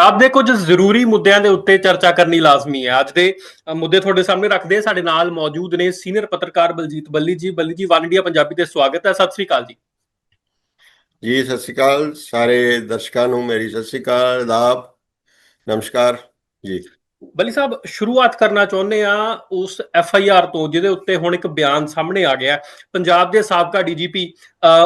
ਪੰਜਾਬ ਦੇ ਕੁਝ ਜ਼ਰੂਰੀ ਮੁੱਦਿਆਂ ਦੇ ਉੱਤੇ ਚਰਚਾ ਕਰਨੀ ਲਾਜ਼ਮੀ ਹੈ। ਅੱਜ ਦੇ ਮੁੱਦੇ ਤੁਹਾਡੇ ਸਾਹਮਣੇ ਰੱਖਦੇ ਹਾਂ। ਸਾਡੇ ਨਾਲ ਮੌਜੂਦ ਨੇ ਸੀਨੀਅਰ ਪੱਤਰਕਾਰ ਬਲਜੀਤ ਬੱਲੀ ਜੀ। ਬੱਲੀ ਜੀ, ਵਨ ਇੰਡੀਆ ਪੰਜਾਬੀ ਤੇ ਸਵਾਗਤ ਹੈ। ਸਤਿ ਸ੍ਰੀ ਅਕਾਲ ਜੀ। ਜੀ, ਸਤਿ ਸ਼੍ਰੀ ਅਕਾਲ। ਸਾਰੇ ਦਰਸ਼ਕਾਂ ਨੂੰ ਮੇਰੀ ਸਤਿ ਸ਼੍ਰੀ ਅਕਾਲ। ਆਦਾਬ। ਨਮਸਕਾਰ। ਜੀ। ਬਲੀ ਸਾਹਿਬ, ਸ਼ੁਰੂਆਤ ਕਰਨਾ ਚਾਹੁੰਦੇ ਆ ਉਸ ਐਫ ਆਈ ਆਰ ਤੋਂ, ਜਿਹਦੇ ਉੱਤੇ ਹੁਣ ਇੱਕ ਬਿਆਨ ਸਾਹਮਣੇ ਆ ਗਿਆ। ਪੰਜਾਬ ਦੇ ਸਾਬਕਾ ਡੀਜੀਪੀ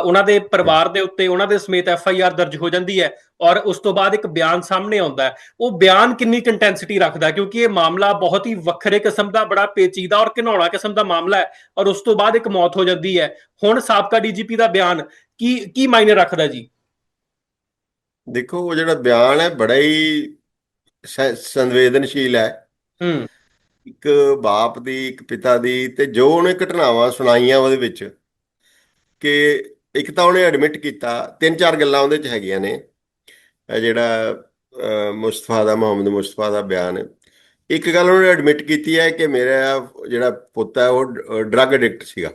ਉਹਨਾਂ ਦੇ ਪਰਿਵਾਰ ਦੇ ਉੱਤੇ, ਉਹਨਾਂ ਦੇ ਸਮੇਤ ਐਫ ਆਈ ਆਰ ਦਰਜ ਹੋ ਜਾਂਦੀ ਹੈ ਔਰ ਉਸ ਤੋਂ ਬਾਅਦ ਇੱਕ ਬਿਆਨ ਸਾਹਮਣੇ ਆਉਂਦਾ ਹੈ। ਉਹ ਬਿਆਨ ਕਿੰਨੀ ਕੰਟੈਂਸਿਟੀ ਰੱਖਦਾ ਕਿਉਂਕਿ ਇਹ ਮਾਮਲਾ ਬਹੁਤ ਹੀ ਵੱਖਰੇ ਕਿਸਮ ਦਾ, ਬੜਾ ਪੇਚੀਦਾ ਔਰ ਘਿਨਾਉਣਾ ਕਿਸਮ ਦਾ ਮਾਮਲਾ ਹੈ ਔਰ ਉਸ ਤੋਂ ਬਾਅਦ ਇੱਕ ਮੌਤ ਹੋ ਜਾਂਦੀ ਹੈ। ਹੁਣ ਸਾਬਕਾ ਡੀਜੀਪੀ ਦਾ ਬਿਆਨ ਕੀ ਕੀ ਮਾਇਨੇ ਰੱਖਦਾ ਜੀ? ਦੇਖੋ, ਉਹ ਜਿਹੜਾ ਬਿਆਨ ਹੈ, ਬੜਾ ਹੀ ਸੰਵੇਦਨਸ਼ੀਲ ਹੈ। ਹੂੰ। ਇੱਕ ਬਾਪ ਦੀ ਇੱਕ ਪਿਤਾ ਦੀ ਤੇ ਜੋ ਉਹਨੇ ਘਟਨਾਵਾਂ ਸੁਣਾਈਆਂ ਉਹਦੇ ਵਿੱਚ ਕਿ ਇੱਕ ਤਾਂ ਉਹਨੇ ਐਡਮਿਟ ਕੀਤਾ ਤਿੰਨ ਚਾਰ ਗੱਲਾਂ ਉਹਦੇ ਚ ਹੈਗੀਆਂ ਨੇ। ਜਿਹੜਾ ਮੁਸਤਫਾ ਦਾ ਮੁਹੰਮਦ ਮੁਸਤਫਾ ਦਾ ਬਿਆਨ। ਹੈ ਇੱਕ ਗੱਲ ਉਹਨੇ ਐਡਮਿਟ ਕੀਤੀ ਹੈ ਕਿ ਮੇਰਾ ਜਿਹੜਾ ਪੁੱਤ ਹੈ ਉਹ ਡਰੱਗ ਐਡਿਕਟ ਸੀਗਾ।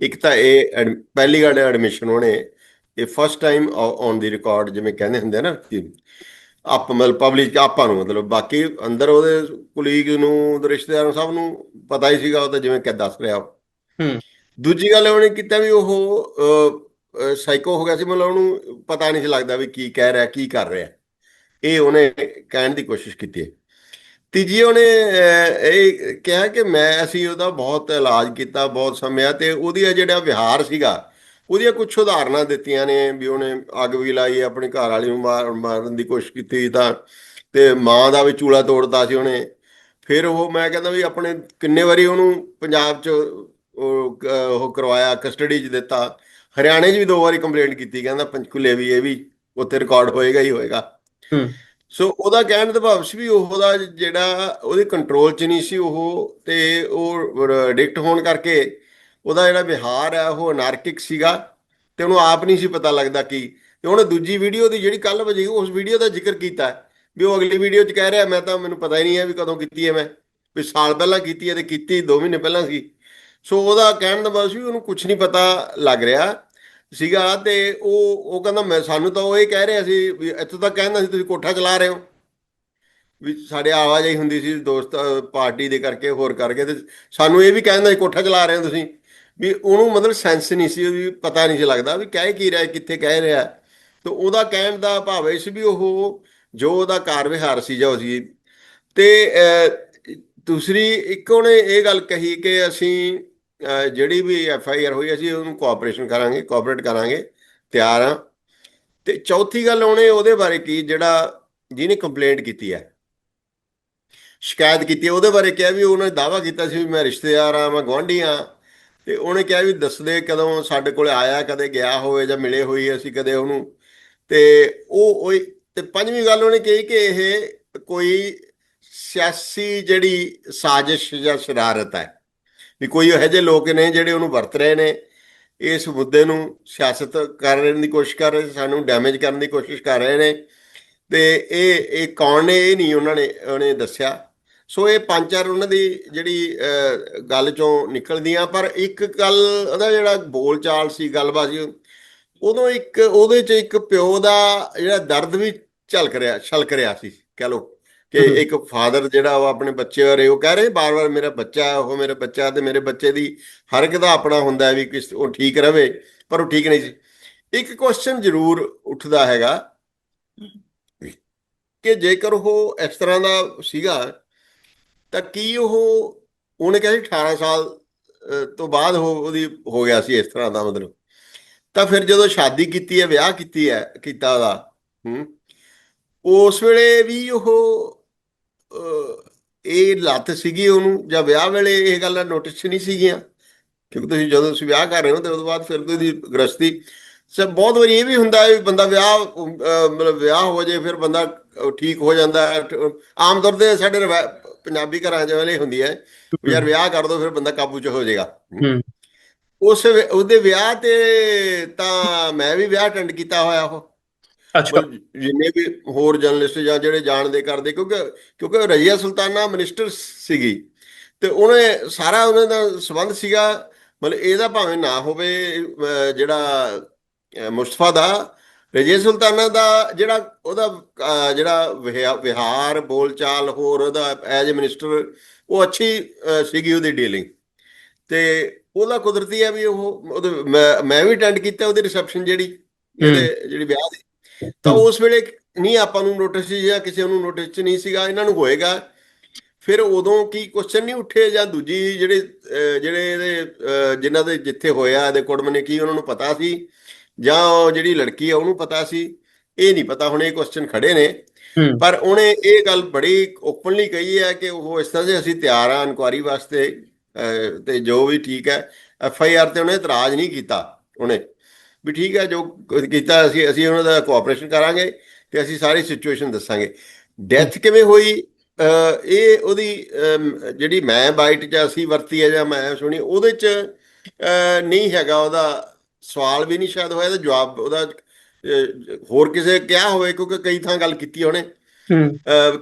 ਇੱਕ ਤਾਂ ਇਹ ਪਹਿਲੀ ਗੱਲ ਐਡਮਿਸ਼ਨ ਉਹਨੇ ਇਹ first time on the record ਜਿਵੇਂ ਕਹਿੰਦੇ ਹੁੰਦੇ ਆ ਨਾ ਕਿ ਆਪ ਮਤਲਬ ਪਬਲਿਕ ਆਪਾਂ ਨੂੰ ਮਤਲਬ ਬਾਕੀ ਅੰਦਰ ਉਹਦੇ ਕੁਲੀਗ ਨੂੰ ਰਿਸ਼ਤੇਦਾਰਾਂ ਨੂੰ ਸਭ ਨੂੰ ਪਤਾ ਹੀ ਸੀਗਾ ਉਹ ਤਾਂ ਜਿਵੇਂ ਕਿ ਦੱਸ ਰਿਹਾ। ਹੂੰ। ਦੂਜੀ ਗੱਲ ਉਹਨੇ ਕੀਤਾ ਵੀ ਉਹ ਸਾਈਕੋ ਹੋ ਗਿਆ ਸੀ ਮਤਲਬ ਉਹਨੂੰ ਪਤਾ ਨਹੀਂ ਸੀ ਲੱਗਦਾ ਵੀ ਕੀ ਕਹਿ ਰਿਹਾ ਕੀ ਕਰ ਰਿਹਾ ਇਹ ਉਹਨੇ ਕਹਿਣ ਦੀ ਕੋਸ਼ਿਸ਼ ਕੀਤੀ ਤੀਜੀ ਉਹਨੇ ਇਹ ਕਿਹਾ ਕਿ ਮੈਂ ਅਸੀਂ ਉਹਦਾ ਬਹੁਤ ਇਲਾਜ ਕੀਤਾ ਬਹੁਤ ਸਮਿਆ ਤੇ ਉਹਦੀ ਜਿਹੜਾ ਵਿਹਾਰ ਸੀਗਾ ਉਹਦੀਆਂ ਕੁਝ ਉਦਾਹਰਨਾਂ ਦਿੱਤੀਆਂ ਨੇ ਵੀ ਉਹਨੇ ਅੱਗ ਵੀ ਲਾਈ ਆਪਣੀ ਘਰ ਵਾਲੀ ਨੂੰ ਮਾਰ- ਮਾਰਨ ਦੀ ਕੋਸ਼ਿਸ਼ ਕੀਤੀ ਤਾਂ ਤੇ ਮਾਂ ਦਾ ਵੀ ਚੂਲਾ ਤੋੜਤਾ ਸੀ ਉਹਨੇ। ਫਿਰ ਉਹ ਮੈਂ ਕਹਿੰਦਾ ਵੀ ਆਪਣੇ ਕਿੰਨੇ ਵਾਰੀ ਉਹਨੂੰ ਪੰਜਾਬ 'ਚ ਉਹ ਕਰਵਾਇਆ ਕਸਟਡੀ 'ਚ ਦਿੱਤਾ। ਹਰਿਆਣੇ 'ਚ ਵੀ ਦੋ ਵਾਰੀ ਕੰਪਲੇਂਟ ਕੀਤੀ ਕਹਿੰਦਾ ਪੰਚਕੂਲੇ ਵੀ ਇਹ ਵੀ ਉੱਥੇ ਰਿਕਾਰਡ ਹੋਏਗਾ ਹੀ ਹੋਏਗਾ। ਹੂੰ। ਸੋ ਉਹਦਾ ਕਹਿਣ ਦਾ ਭਾਵ ਸੀ ਵੀ ਉਹਦਾ ਜਿਹੜਾ ਉਹਦੇ ਕੰਟਰੋਲ 'ਚ ਨਹੀਂ ਸੀ ਉਹ ਤੇ ਉਹ ਐਡਿਕਟ ਹੋਣ ਕਰਕੇ ਉਹਦਾ ਜਿਹੜਾ ਵਿਹਾਰ ਹੈ, ਉਹ ਅਨਾਰਕਿਕ ਸੀਗਾ ਤੇ ਉਹਨੂੰ ਆਪ ਨਹੀਂ ਸੀ ਪਤਾ ਲੱਗਦਾ ਕੀ। ਤੇ ਉਹਨੇ ਦੂਜੀ ਵੀਡੀਓ ਦੀ ਜਿਹੜੀ ਕੱਲ ਵਜੀ ਉਸ ਵੀਡੀਓ ਦਾ ਜ਼ਿਕਰ ਕੀਤਾ ਵੀ ਉਹ ਅਗਲੀ ਵੀਡੀਓ 'ਚ ਕਹਿ ਰਿਹਾ, ਮੈਂ ਤਾਂ ਮੈਨੂੰ ਪਤਾ ਹੀ ਨਹੀਂ ਹੈ ਵੀ ਕਦੋਂ ਕੀਤੀ ਹੈ ਮੈਂ। ਵੀ ਸਾਲ ਪਹਿਲਾਂ ਕੀਤੀ ਹੈ ਤੇ ਕੀਤੀ 2 ਮਹੀਨੇ ਪਹਿਲਾਂ ਸੀ। ਸੋ ਉਹਦਾ ਕਹਿਣ ਦਾ ਬਸ ਵੀ ਉਹਨੂੰ ਕੁਝ ਨਹੀਂ ਪਤਾ ਲੱਗ ਰਿਹਾ ਸੀਗਾ ਤੇ ਉਹ ਉਹ ਕਹਿੰਦਾ ਮੈਂ, ਸਾਨੂੰ ਤਾਂ ਉਹ ਇਹ ਕਹਿ ਰਿਹਾ ਸੀ ਵੀ ਇੱਥੋਂ ਤੱਕ ਕਹਿੰਦਾ ਸੀ, ਤੁਸੀਂ ਕੋਠਾ ਚਲਾ ਰਹੇ ਹੋ। ਵੀ ਸਾਡੇ ਆਵਾਜਾਈ ਹੁੰਦੀ ਸੀ ਦੋਸਤ ਪਾਰਟੀ ਦੇ ਕਰਕੇ ਹੋਰ ਕਰਕੇ ਤੇ ਸਾਨੂੰ ਇਹ ਵੀ ਕਹਿੰਦਾ ਸੀ, ਕੋਠਾ ਚਲਾ ਰਹੇ ਹੋ ਤੁਸੀਂ। ਵੀ ਉਹਨੂੰ ਮਤਲਬ ਸੈਂਸ ਨਹੀਂ ਸੀ ਵੀ ਪਤਾ ਨਹੀਂ ਸੀ ਲੱਗਦਾ ਵੀ ਕਹਿ ਕੀ ਰਿਹਾ, ਕਿੱਥੇ ਕਹਿ ਰਿਹਾ। ਤੇ ਉਹਦਾ ਕਹਿਣ ਦਾ ਭਾਵ ਇਹ ਸੀ ਵੀ ਉਹ ਜੋ ਉਹਦਾ ਕਾਰ ਵਿਹਾਰ ਸੀ ਜੋ ਸੀ। ਤੇ ਦੂਸਰੀ ਇੱਕ ਉਹਨੇ ਇਹ ਗੱਲ ਕਹੀ ਕਿ ਅਸੀਂ ਜਿਹੜੀ ਵੀ ਐਫ ਆਈ ਆਰ ਹੋਈ, ਅਸੀਂ ਉਹਨੂੰ ਕੋਆਪਰੇਸ਼ਨ ਕਰਾਂਗੇ ਕੋਆਪਰੇਟ ਕਰਾਂਗੇ, ਤਿਆਰ ਆ ਤੇ ਚੌਥੀ ਗੱਲ ਉਹਨੇ ਉਹਦੇ ਬਾਰੇ ਕੀ, ਜਿਹੜਾ ਜਿਹਨੇ ਕੰਪਲੇਂਟ ਕੀਤੀ ਹੈ। ਸ਼ਿਕਾਇਤ ਕੀਤੀ ਉਹਦੇ ਬਾਰੇ ਕਿਹਾ ਵੀ ਉਹਨੇ ਦਾਵਾ ਕੀਤਾ ਸੀ ਵੀ ਮੈਂ ਰਿਸ਼ਤੇਦਾਰ ਆ ਮੈਂ ਗੁਆਂਢੀ ਆ ਤੇ ਉਹਨੇ ਕਿਹਾ ਵੀ ਦੱਸਦੇ ਕਦੋਂ ਸਾਡੇ ਕੋਲ ਆਇਆ, ਕਦੇ ਗਿਆ ਹੋਵੇ ਜਾਂ ਮਿਲੇ ਹੋਈ ਅਸੀਂ ਕਦੇ ਉਹਨੂੰ। ਤੇ ਉਹ ਉਹ ਤੇ ਪੰਜਵੀਂ ਗੱਲ ਉਹਨੇ ਕਹੀ ਕਿ ਇਹ ਕੋਈ ਸਿਆਸੀ ਜਿਹੜੀ ਸਾਜ਼ਿਸ਼ ਜਾਂ ਸ਼ਰਾਰਤ ਹੈ, ਵੀ ਕੋਈ ਇਹੋ ਜਿਹੇ ਲੋਕ ਨੇ ਜਿਹੜੇ ਉਹਨੂੰ ਵਰਤ ਰਹੇ ਨੇ, ਇਸ ਮੁੱਦੇ ਨੂੰ ਸਿਆਸਤ ਕਰਨ ਦੀ ਕੋਸ਼ਿਸ਼ ਕਰ ਰਹੇ, ਸਾਨੂੰ ਡੈਮੇਜ ਕਰਨ ਦੀ ਕੋਸ਼ਿਸ਼ ਕਰ ਰਹੇ ਨੇ। ਤੇ ਇਹ ਇਹ ਕੌਣ ਨੇ, ਇਹ ਨਹੀਂ ਉਹਨਾਂ ਨੇ, ਉਹਨੇ ਦੱਸਿਆ। ਸੋ ਇਹ ਪੰਜ ਚਾਰ ਉਹਨਾਂ ਦੀ ਜਿਹੜੀ ਗੱਲ ਚੋਂ ਨਿਕਲਦੀਆਂ ਪਰ ਇੱਕ ਗੱਲ ਉਹਦਾ ਜਿਹੜਾ ਬੋਲਚਾਲ ਸੀ ਗੱਲਬਾਤ ਸੀ ਉਦੋਂ ਇੱਕ ਉਹਦੇ ਚ ਇੱਕ ਪਿਓ ਦਾ ਜਿਹੜਾ ਦਰਦ ਵੀ ਝਲਕ ਰਿਹਾ ਛਲਕ ਰਿਹਾ ਸੀ ਕਹ ਲੋ ਕਿ। ਇੱਕ ਫਾਦਰ ਜਿਹੜਾ ਉਹ ਆਪਣੇ ਬੱਚੇ ਬਾਰੇ ਉਹ ਕਹਿ ਰਹੇ ਬਾਰ-ਬਾਰ ਮੇਰਾ ਬੱਚਾ ਉਹ ਮੇਰਾ ਬੱਚਾ ਤੇ ਮੇਰੇ ਬੱਚੇ ਦੀ ਹਰ ਇੱਕ ਦਾ ਆਪਣਾ ਹੁੰਦਾ ਹੈ ਵੀ ਕਿਸ ਉਹ ਠੀਕ ਰਵੇ ਪਰ ਉਹ ਠੀਕ ਨਹੀਂ ਸੀ ਇੱਕ ਕੁਐਸਚਨ ਜ਼ਰੂਰ ਉੱਠਦਾ ਹੈਗਾ ਕਿ ਜੇਕਰ ਉਹ ਇਸ ਤਰ੍ਹਾਂ ਦਾ ਸੀਗਾ ਤਾਂ ਕੀ ਉਹ, ਉਹਨੇ ਕਿਹਾ ਸੀ 18 ਸਾਲ ਤੋਂ ਬਾਅਦ ਉਹ ਉਹਦੀ ਹੋ ਗਿਆ ਸੀ ਇਸ ਤਰ੍ਹਾਂ ਦਾ ਮਤਲਬ। ਤਾਂ ਫਿਰ ਜਦੋਂ ਸ਼ਾਦੀ ਕੀਤੀ ਹੈ, ਵਿਆਹ ਕੀਤੀ ਹੈ, ਕੀਤਾ ਉਹਦਾ, ਹੂੰ, ਉਸ ਵੇਲੇ ਵੀ ਉਹ ਇਹ ਲੱਤ ਸੀਗੀ ਉਹਨੂੰ, ਜਾਂ ਵਿਆਹ ਵੇਲੇ ਇਹ ਗੱਲਾਂ ਨੋਟਿਸ ਨਹੀਂ ਸੀਗੀਆਂ, ਕਿਉਂਕਿ ਤੁਸੀਂ ਜਦੋਂ ਤੁਸੀਂ ਵਿਆਹ ਕਰ ਰਹੇ ਹੋ, ਤੇ ਉਸ ਤੋਂ ਬਾਅਦ ਫਿਰ ਕੋਈ ਦੀ ਗ੍ਰਸਤੀ ਸਭ ਬਹੁਤ ਵਾਰੀ ਇਹ ਵੀ ਹੁੰਦਾ ਹੈ ਵੀ ਬੰਦਾ ਵਿਆਹ ਮਤਲਬ ਵਿਆਹ ਹੋ ਜੇ ਫਿਰ ਬੰਦਾ ਠੀਕ ਹੋ ਜਾਂਦਾ ਆਮ ਤੌਰ ਤੇ ਸਾਡੇ ਰਵਾ- ਪੰਜਾਬੀ ਘਰਾਂ 'ਚ ਵੇਲੇ ਹੁੰਦੀ ਹੈ। ਯਾਰ ਵਿਆਹ ਕਰ ਦੋ ਫਿਰ ਬੰਦਾ ਕਾਬੂ 'ਚ ਹੋ ਜਾਏਗਾ। ਉਸ ਉਹਦੇ ਵਿਆਹ ਤੇ ਤਾਂ ਮੈਂ ਵੀ ਵਿਆਹ ਅਟੈਂਡ ਕੀਤਾ ਹੋਇਆ ਉਹ। ਅੱਛਾ। ਜਿੰਨੇ ਵੀ ਹੋਰ ਜਰਨਲਿਸਟ ਜਾਂ ਜਿਹੜੇ ਜਾਣਦੇ ਕਰਦੇ ਕਿਉਂਕਿ ਕਿਉਂਕਿ ਰਜੀਆ ਸੁਲਤਾਨਾ ਮਿਨਿਸਟਰ ਸੀਗੀ। ਤੇ ਉਹਨੇ ਸਾਰਾ ਉਹਨਾਂ ਦਾ ਸਬੰਧ ਸੀਗਾ। ਮਤਲਬ ਇਹਦਾ ਭਾਵੇਂ ਨਾ ਹੋਵੇ ਜਿਹੜਾ ਮੁਸਤਫਾ ਦਾ ਰਜੇ ਸੁਲਤਾਨਾ ਦਾ ਜਿਹੜਾ ਉਹਦਾ ਜਿਹੜਾ ਵਿਹਾ- ਵਿਹਾਰ ਬੋਲਚਾਲ ਹੋਰ ਉਹਦਾ ਐਜ਼ ਮਿਨਿਸਟਰ ਉਹ ਅੱਛੀ ਸੀਗੀ ਉਹਦੀ ਡੀਲਿੰਗ। ਤੇ ਉਹਦਾ ਕੁਦਰਤੀ ਹੈ ਵੀ ਉਹ ਮੈਂ ਵੀ ਅਟੈਂਡ ਕੀਤਾ ਉਹਦੀ ਰਿਸੈਪਸ਼ਨ ਜਿਹੜੀ ਜਿਹੜੀ ਵਿਆਹ ਦੀ। ਤਾਂ ਉਸ ਵੇਲੇ ਨਹੀਂ ਆਪਾਂ ਨੂੰ ਨੋਟਿਸ ਜਾਂ ਕਿਸੇ ਨੂੰ ਨੋਟਿਸ ਚ ਨਹੀਂ ਸੀਗਾ ਇਹਨਾਂ ਨੂੰ ਹੋਏਗਾ। ਫਿਰ ਉਦੋਂ ਕੀ ਕੁਐਸਚਨ ਨਹੀਂ ਉੱਠੇ ਜਾਂ ਦੂਜੀ ਜਿਹੜੇ ਜਿਹੜੇ ਇਹਦੇ ਜਿਨ੍ਹਾਂ ਦੇ ਜਿੱਥੇ ਹੋਇਆ ਇਹਦੇ ਕੁੜਮ ਨੇ ਕੀ ਉਹਨਾਂ ਨੂੰ ਪਤਾ ਸੀ? ਜਾਂ ਉਹ ਜਿਹੜੀ ਲੜਕੀ ਆ ਉਹਨੂੰ ਪਤਾ ਸੀ ਇਹ ਨਹੀਂ ਪਤਾ ਹੁਣ ਇਹ ਕੁਐਸਚਨ ਖੜੇ ਨੇ। ਪਰ ਉਹਨੇ ਇਹ ਗੱਲ ਬੜੀ ਓਪਨਲੀ ਕਹੀ ਹੈ ਕਿ ਉਹ ਇਸ ਤਰ੍ਹਾਂ ਦੇ ਅਸੀਂ ਤਿਆਰ ਆ ਇਨਕੁਆਰੀ ਵਾਸਤੇ ਤੇ ਜੋ ਵੀ ਠੀਕ ਹੈ ਐਫ ਆਈ ਆਰ ਤੇ ਉਹਨੇ ਇਤਰਾਜ਼ ਨਹੀਂ ਕੀਤਾ ਉਹਨੇ। ਵੀ ਠੀਕ ਹੈ ਜੋ ਕੀਤਾ ਅਸੀਂ ਅਸੀਂ ਉਹਨਾਂ ਦਾ ਕੋਆਪਰੇਸ਼ਨ ਕਰਾਂਗੇ ਤੇ ਅਸੀਂ ਸਾਰੀ ਸਿਚੁਏਸ਼ਨ ਦੱਸਾਂਗੇ। ਡੈਥ ਕਿਵੇਂ ਹੋਈ? ਇਹ ਉਹਦੀ ਜਿਹੜੀ ਮੈਂ ਬਾਈਟ ਚ ਅਸੀਂ ਵਰਤੀ ਹੈ ਜਾਂ ਮੈਂ ਸੁਣੀ ਉਹਦੇ ਚ ਨਹੀਂ ਹੈਗਾ ਉਹਦਾ ਸਵਾਲ ਵੀ ਨਹੀਂ ਸ਼ਾਇਦ ਹੋਇਆ ਤੇ ਜਵਾਬ ਉਹਦਾ ਹੋਰ ਕਿਸੇ ਕਿਹਾ ਹੋਵੇ ਕਿਉਂਕਿ ਕਈ ਥਾਂ ਗੱਲ ਕੀਤੀ ਉਹਨੇ।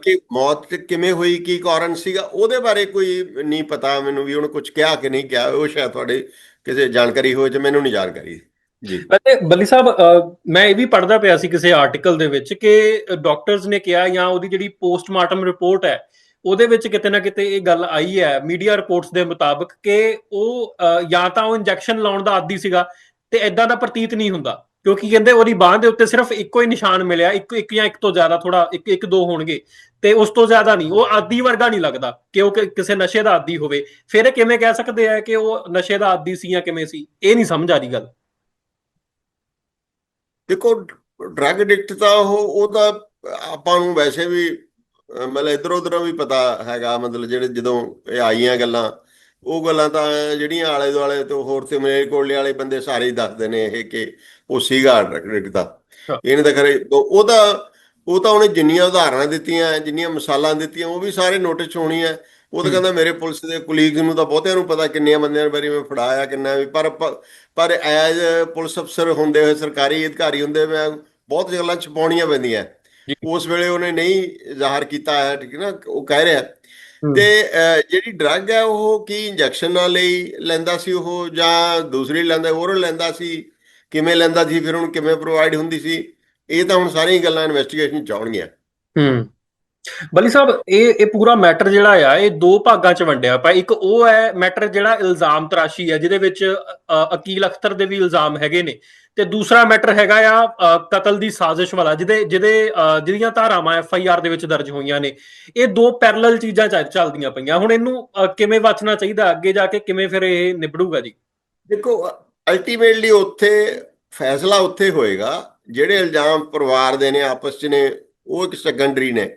ਕਿ ਮੌਤ ਕਿਵੇਂ ਹੋਈ ਕੀ ਕਾਰਨ ਸੀਗਾ ਉਹਦੇ ਬਾਰੇ ਕੋਈ ਨਹੀਂ ਪਤਾ ਮੈਨੂੰ ਵੀ ਉਹਨੇ ਕੁਝ ਕਿਹਾ ਕਿ ਨਹੀਂ ਕਿਹਾ ਉਹ ਸ਼ਾਇਦ ਤੁਹਾਡੇ ਕਿਸੇ ਜਾਣਕਾਰੀ ਹੋਵੇ ਤੇ ਮੈਨੂੰ ਨਹੀਂ ਜਾਣਕਾਰੀ। ਜੀ। ਵੈਸੇ ਬੱਲੀ ਸਾਹਿਬ ਮੈਂ ਇਹ ਵੀ ਪੜ੍ਹਦਾ ਪਿਆ ਸੀ ਕਿਸੇ ਆਰਟੀਕਲ ਦੇ ਵਿੱਚ ਕਿ ਡਾਕਟਰਸ ਨੇ ਕਿਹਾ ਜਾਂ ਉਹਦੀ ਜਿਹੜੀ ਪੋਸਟਮਾਰਟਮ ਰਿਪੋਰਟ ਹੈ ਉਹਦੇ ਵਿੱਚ ਕਿਤੇ ਨਾ ਕਿਤੇ ਇਹ ਗੱਲ ਆਈ ਹੈ ਮੀਡੀਆ ਰਿਪੋਰਟਸ ਦੇ ਮੁਤਾਬਕ ਕਿ ਉਹ ਜਾਂ ਤਾਂ ਉਹ ਇੰਜੈਕਸ਼ਨ ਲਾਉਣ ਦਾ ਆਦੀ ਸੀਗਾ ਤੇ ਐਦਾਂ ਦਾ ਪ੍ਰਤੀਤ ਨਹੀਂ ਹੁੰਦਾ। ਕਿਉਂਕਿ ਕਹਿੰਦੇ ਉਹਦੀ ਬਾਹ ਦੇ ਉੱਤੇ ਸਿਰਫ ਇੱਕੋ ਹੀ ਨਿਸ਼ਾਨ ਮਿਲਿਆ, ਇੱਕ ਇੱਕ ਜਾਂ ਇੱਕ ਤੋਂ ਜ਼ਿਆਦਾ ਥੋੜਾ ਇੱਕ ਇੱਕ, ਦੋ ਹੋਣਗੇ। ਤੇ ਉਸ ਤੋਂ ਜ਼ਿਆਦਾ ਨਹੀਂ, ਉਹ ਆਦੀ ਵਰਗਾ ਨਹੀਂ ਲੱਗਦਾ ਕਿ ਉਹ ਕਿਸੇ ਨਸ਼ੇ ਦਾ ਆਦੀ ਹੋਵੇ। ਫਿਰ ਕਿਵੇਂ ਕਹਿ ਸਕਦੇ ਆ ਕਿ ਉਹ ਨਸ਼ੇ ਦਾ ਆਦੀ ਸੀ ਜਾਂ ਕਿਵੇਂ ਸੀ? ਇਹ ਨਹੀਂ ਸਮਝ ਆ ਰਹੀ ਗੱਲ। ਦੇਖੋ ਡਰੱਗ ਐਡਿਕਟ ਤਾਂ ਉਹ ਉਹਦਾ ਆਪਾਂ ਨੂੰ ਵੈਸੇ ਵੀ ਮਤਲਬ ਇਧਰ ਉਧਰ ਵੀ ਪਤਾ ਹੈਗਾ, ਮਤਲਬ ਜਿਹੜੇ ਜਦੋਂ ਇਹ ਆਈਆਂ ਗੱਲਾਂ ਉਹ ਗੱਲਾਂ ਤਾਂ ਜਿਹੜੀਆਂ ਆਲੇ ਦੁਆਲੇ ਤੋਂ ਹੋਰ ਤੇ ਮੇਰੇ ਕੋਲੇ ਵਾਲੇ ਬੰਦੇ ਸਾਰੇ ਹੀ ਦੱਸਦੇ ਨੇ ਇਹ ਕਿ ਉਹ ਸੀਗਾ ਐਡਿਕਟ ਦਾ। ਇਹਨੇ ਤਾਂ ਉਹ- ਉਹਦਾ ਉਹ ਤਾਂ ਉਹਨੇ ਜਿੰਨੀਆਂ ਉਦਾਹਰਨਾਂ ਦਿੱਤੀਆਂ ਜਿੰਨੀਆਂ ਮਿਸਾਲਾਂ ਦਿੱਤੀਆਂ ਉਹ ਵੀ ਸਾਰੇ ਨੋਟਿਸ ਹੋਣੀ ਹੈ ਉਹ ਤਾਂ। ਕਹਿੰਦਾ ਮੇਰੇ ਪੁਲਿਸ ਦੇ ਕੁਲੀਗਸ ਨੂੰ ਤਾਂ ਬਹੁਤਿਆਂ ਨੂੰ ਪਤਾ ਕਿੰਨੀਆਂ ਬੰਦਿਆਂ ਨੂੰ ਵਾਰੀ ਮੈਂ ਫੜਾਇਆ ਕਿੰਨਾ ਵੀ ਪਰ ਪਰ ਐਜ਼ ਪੁਲਿਸ ਅਫਸਰ ਹੁੰਦੇ ਹੋਏ ਸਰਕਾਰੀ ਅਧਿਕਾਰੀ ਹੁੰਦੇ ਮੈਂ ਬਹੁਤ ਗੱਲਾਂ ਛਪਾਉਣੀਆਂ ਪੈਂਦੀਆਂ। ਉਸ ਵੇਲੇ ਉਹਨੇ ਨਹੀਂ ਜ਼ਾਹਰ ਕੀਤਾ ਹੈ ਠੀਕ ਹੈ ਨਾ ਉਹ ਕਹਿ ਰਿਹਾ। ਤੇ ਜਿਹੜੀ ਡਰੱਗ ਹੈ ਉਹ ਕੀ ਇੰਜੈਕਸ਼ਨ ਨਾਲ ਲਈ ਲੈਂਦਾ ਸੀ ਉਹ ਜਾਂ ਦੂਸਰੀ ਲੈਂਦਾ ਓਰਲ ਲੈਂਦਾ ਸੀ? ਕਿਵੇਂ ਲੈਂਦਾ ਸੀ? ਫਿਰ ਉਹਨੂੰ ਕਿਵੇਂ ਪ੍ਰੋਵਾਈਡ ਹੁੰਦੀ ਸੀ? ਇਹ ਤਾਂ ਹੁਣ ਸਾਰੀਆਂ ਗੱਲਾਂ ਇਨਵੈਸਟੀਗੇਸ਼ਨ ਚ ਆਉਣਗੀਆਂ। ਹੂੰ। ਬਲੀ ਸਾਹਿਬ ਇਹ ਇਹ ਪੂਰਾ ਮੈਟਰ ਜਿਹੜਾ ਆ ਇਹ ਦੋ ਭਾਗਾਂ ਚ ਵੰਡਿਆ ਪਿਆ ਇੱਕ ਉਹ ਹੈ ਮੈਟਰ ਜਿਹੜਾ ਇਲਜ਼ਾਮ ਤਰਾਸ਼ੀ ਹੈ ਜਿਹਦੇ ਵਿੱਚ ਅਕੀਲ ਅਖਤਰ ਦੇ ਵੀ ਇਲਜ਼ਾਮ ਹੈਗੇ ਨੇ। ਤੇ ਦੂਸਰਾ ਮੈਟਰ ਹੈਗਾ ਆ ਕਤਲ ਦੀ ਸਾਜ਼ਿਸ਼ ਵਾਲਾ ਜਿਹਦੇ ਜਿਹਦੇ ਅ, ਜਿਹਦੀਆਂ ਧਾਰਾਵਾਂ ਐਫ ਆਈ ਆਰ ਦੇ ਵਿੱਚ ਦਰਜ ਹੋਈਆਂ ਨੇ ਇਹ ਦੋ ਪੈਰਲਲ ਚੀਜ਼ਾਂ ਚੱਲ- ਚੱਲਦੀਆਂ ਪਈਆਂ। ਹੁਣ ਇਹਨੂੰ ਕਿਵੇਂ ਵਾਚਣਾ ਚਾਹੀਦਾ ਅੱਗੇ ਜਾ ਕੇ ਕਿਵੇਂ ਫਿਰ ਇਹ ਨਿਬੜੂਗਾ ਜੀ? ਦੇਖੋ ਅਲਟੀਮੇਟਲੀ ਉੱਥੇ ਫੈਸਲਾ ਉੱਥੇ ਹੋਏਗਾ ਜਿਹੜੇ ਇਲਜ਼ਾਮ ਪਰਿਵਾਰ ਦੇ ਨੇ ਆਪਸ ਚ ਨੇ ਉਹ ਇੱਕ ਸੈਕੰਡਰੀ ਨੇ।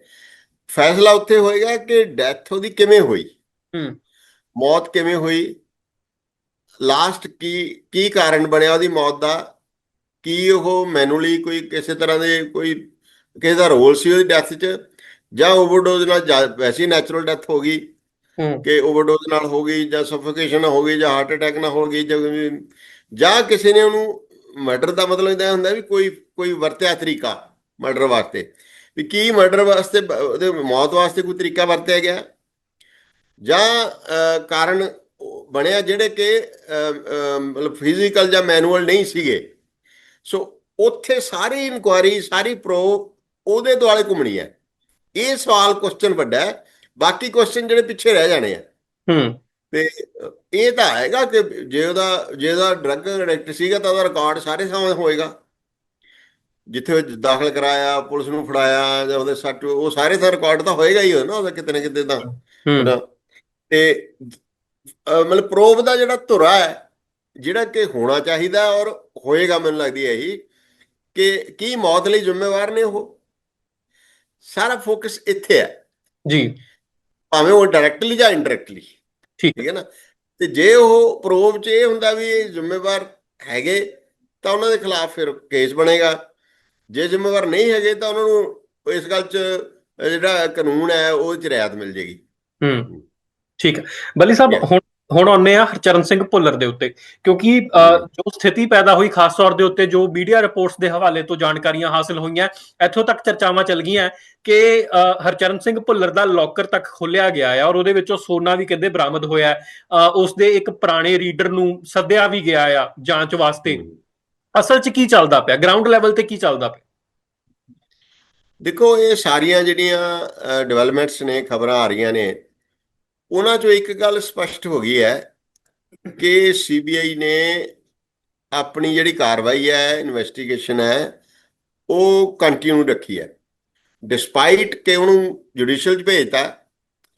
ਫੈਸਲਾ ਉੱਥੇ ਹੋਏਗਾ ਕਿ ਡੈਥ ਉਹਦੀ ਕਿਵੇਂ ਹੋਈ? ਹੂੰ। ਮੌਤ ਕਿਵੇਂ ਹੋਈ? ਲਾਸਟ ਕੀ ਕੀ ਕਾਰਨ ਬਣਿਆ ਉਹਦੀ ਮੌਤ ਦਾ? ਕੀ ਉਹ ਮੈਨੂਅਲੀ ਕੋਈ ਕਿਸੇ ਤਰ੍ਹਾਂ ਦੇ ਕੋਈ ਕਿਸੇ ਦਾ ਰੋਲ ਸੀ ਉਹਦੀ ਡੈਥ 'ਚ? ਜਾਂ ਓਵਰਡੋਜ਼ ਨਾਲ ਵੈਸੀ ਨੈਚੁਰਲ ਡੈਥ ਹੋ ਗਈ? ਕਿ ਓਵਰਡੋਜ਼ ਨਾਲ ਹੋ ਗਈ ਜਾਂ ਸਫੋਕੇਸ਼ਨ ਹੋ ਗਈ ਜਾਂ ਹਾਰਟ ਅਟੈਕ ਨਾਲ ਹੋ ਗਈ ਜਾਂ ਜਾਂ ਕਿਸੇ ਨੇ ਉਹਨੂੰ ਮਰਡਰ ਦਾ ਮਤਲਬ ਇਹਦਾ ਹੁੰਦਾ ਵੀ ਕੋਈ ਕੋਈ ਵਰਤਿਆ ਤਰੀਕਾ ਮਰਡਰ ਵਾਸਤੇ। ਵੀ ਕੀ ਮਰਡਰ ਵਾਸਤੇ ਉਹਦੇ ਮੌਤ ਵਾਸਤੇ ਕੋਈ ਤਰੀਕਾ ਵਰਤਿਆ ਗਿਆ? ਜਾਂ ਕਾਰਨ ਬਣਿਆ ਜਿਹੜੇ ਕਿ ਮਤਲਬ ਫਿਜ਼ੀਕਲ ਜਾਂ ਮੈਨੂਅਲ ਨਹੀਂ ਸੀਗੇ? ਸੋ ਉੱਥੇ ਸਾਰੀ ਇਨਕੁਆਰੀ ਸਾਰੀ ਪ੍ਰੋ ਉਹਦੇ ਦੁਆਲੇ ਘੁੰਮਣੀ ਹੈ। ਇਹ ਸਵਾਲ ਕੁਐਸਚਨ ਵੱਡਾ ਹੈ ਬਾਕੀ ਕੁਐਸਚਨ ਜਿਹੜੇ ਪਿੱਛੇ ਰਹਿ ਜਾਣੇ ਆ। ਹੂੰ। ਤੇ ਇਹ ਤਾਂ ਹੈਗਾ ਕਿ ਜੇ ਉਹਦਾ ਜੇ ਉਹਦਾ ਡਰੱਗ ਐਡਿਕਟ ਸੀਗਾ ਤਾਂ ਉਹਦਾ ਰਿਕਾਰਡ ਸਾਰੇ ਸਾਹਮਣੇ ਹੋਏਗਾ। ਜਿੱਥੇ ਦਾਖਲ ਕਰਾਇਆ ਪੁਲਿਸ ਨੂੰ ਫੜਾਇਆ ਜਾਂ ਉਹਦੇ ਸੱਟ ਉਹ ਸਾਰੇ ਦਾ ਰਿਕਾਰਡ ਤਾਂ ਹੋਏਗਾ ਹੀ ਹੋ ਨਾ ਉਹਦਾ ਕਿਤੇ ਨਾ ਕਿਤੇ ਤਾਂ। ਤੇ ਮਤਲਬ ਪ੍ਰੋਬ ਦਾ ਜਿਹੜਾ ਧੁਰਾ ਹੈ ਜਿਹੜਾ ਕਿ ਹੋਣਾ ਚਾਹੀਦਾ ਔਰ ਹੋਏਗਾ ਮੈਨੂੰ ਲੱਗਦੀ ਹੈ ਇਹੀ ਕਿ ਕੀ ਮੌਤ ਲਈ ਜ਼ਿੰਮੇਵਾਰ ਨੇ ਉਹ? ਸਾਰਾ ਫੋਕਸ ਇੱਥੇ ਹੈ। ਜੀ। ਭਾਵੇਂ ਉਹ ਡਾਇਰੈਕਟਲੀ ਜਾਂ ਇਨਡਾਇਰੈਕਟਲੀ ਠੀਕ। ਹੈ ਨਾ? ਤੇ ਜੇ ਉਹ ਪ੍ਰੋਬ 'ਚ ਇਹ ਹੁੰਦਾ ਵੀ ਇਹ ਜ਼ਿੰਮੇਵਾਰ ਹੈਗੇ ਤਾਂ ਉਹਨਾਂ ਦੇ ਖਿਲਾਫ ਫਿਰ ਕੇਸ ਬਣੇਗਾ। ਜੇ ਜ਼ਿੰਮੇਵਾਰ ਨਹੀਂ ਹੈਗੇ ਤਾਂ ਉਹਨਾਂ ਨੂੰ ਇਸ ਗੱਲ 'ਚ ਜਿਹੜਾ ਕਾਨੂੰਨ ਹੈ ਉਹ 'ਚ ਰਿਆਇਤ ਮਿਲ ਜੇਗੀ। ਹੂੰ। ਠੀਕ ਹੈ। ਬੱਲੀ ਸਾਹਿਬ. ਹੁਣ ਹੁਣ ਆਉਂਦੇ ਆ ਹਰਚਰਨ ਸਿੰਘ ਭੁੱਲਰ ਦੇ ਉੱਤੇ ਕਿਉਂਕਿ ਜੋ ਸਥਿਤੀ ਪੈਦਾ ਹੋਈ ਖਾਸ ਤੌਰ ਦੇ ਉੱਤੇ ਜੋ ਮੀਡੀਆ ਰਿਪੋਰਟਸ ਦੇ ਹਵਾਲੇ ਤੋਂ ਜਾਣਕਾਰੀਆਂ ਹਾਸਲ ਹੋਈਆਂ ਇੱਥੋਂ ਤੱਕ ਚਰਚਾਵਾਂ ਚੱਲ ਗਈਆਂ ਕਿ ਹਰਚਰਨ ਸਿੰਘ ਭੁੱਲਰ ਦਾ ਲੋਕਰ ਤੱਕ ਖੋਲਿਆ ਗਿਆ ਹੈ ਔਰ ਉਹਦੇ ਵਿੱਚੋਂ ਸੋਨਾ ਵੀ ਕਹਿੰਦੇ ਬਰਾਮਦ ਹੋਇਆ ਉਸ ਦੇ ਇੱਕ ਪੁਰਾਣੇ ਰੀਡਰ ਨੂੰ ਸੱਦਿਆ ਵੀ ਗਿਆ ਆ ਜਾਂਚ ਵਾਸਤੇ। ਅਸਲ 'ਚ ਕੀ ਚੱਲਦਾ ਪਿਆ? ਗਰਾਊਂਡ ਲੈਵਲ ਤੇ ਕੀ ਚੱਲਦਾ ਪਿਆ? ਦੇਖੋ ਇਹ ਸਾਰੀਆਂ ਜਿਹੜੀਆਂ ਡਿਵੈਲਪਮੈਂਟਸ ਨੇ ਖਬਰਾਂ ਆ ਰਹੀਆਂ ਨੇ ਉਹਨਾਂ 'ਚੋਂ ਇੱਕ ਗੱਲ ਸਪਸ਼ਟ ਹੋ ਗਈ ਹੈ ਕਿ ਸੀਬੀਆਈ ਨੇ ਆਪਣੀ ਜਿਹੜੀ ਕਾਰਵਾਈ ਹੈ ਇਨਵੈਸਟੀਗੇਸ਼ਨ ਹੈ ਉਹ ਕੰਟੀਨਿਊ ਰੱਖੀ ਹੈ ਡਿਸਪਾਈਟ ਕਿ ਉਹਨੂੰ ਜੁਡੀਸ਼ੀਅਲ 'ਚ ਭੇਜਤਾ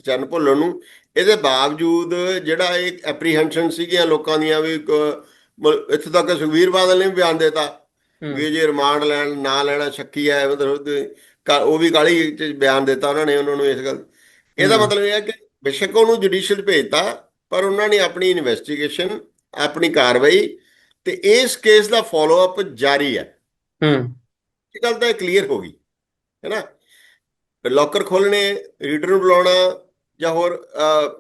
ਚਰਨ ਭੁੱਲਰ ਨੂੰ ਇਹਦੇ ਬਾਵਜੂਦ ਜਿਹੜਾ ਇੱਕ ਐਪਰੀਹੈਂਸ਼ਨ ਸੀਗੀਆਂ ਲੋਕਾਂ ਦੀਆਂ ਵੀ ਇੱਥੇ ਤੱਕ ਸੁਖਵੀਰ ਬਾਦਲ ਨੇ ਵੀ ਬਿਆਨ ਦਿੱਤਾ ਵੀ ਜੇ ਰਿਮਾਂਡ ਲੈਣ ਨਾ ਲੈਣਾ ਸ਼ੱਕੀ ਹੈ ਮਤਲਬ ਉਹ ਵੀ ਕਾਲੀ ਚ ਬਿਆਨ ਦਿੱਤਾ ਉਹਨਾਂ ਨੇ ਉਹਨਾਂ ਨੂੰ ਇਸ ਗੱਲ ਇਹਦਾ। ਮਤਲਬ ਇਹ ਹੈ ਕਿ ਬੇਸ਼ੱਕ ਉਹਨੂੰ ਜੁਡੀਸ਼ੀਅਲ ਭੇਜਤਾ ਪਰ ਉਹਨਾਂ ਨੇ ਆਪਣੀ ਇਨਵੈਸਟੀਗੇਸ਼ਨ ਆਪਣੀ ਕਾਰਵਾਈ ਤੇ ਇਸ ਕੇਸ ਦਾ ਫਾਲੋ ਅਪ ਜਾਰੀ ਹੈ। ਹੂੰ। ਇਹ ਗੱਲ ਤਾਂ ਕਲੀਅਰ ਹੋ ਗਈ ਹੈ ਨਾ? ਲੋਕਰ ਖੋਲਣੇ ਰੀਡਰ ਨੂੰ ਬੁਲਾਉਣਾ ਜਾਂ ਹੋਰ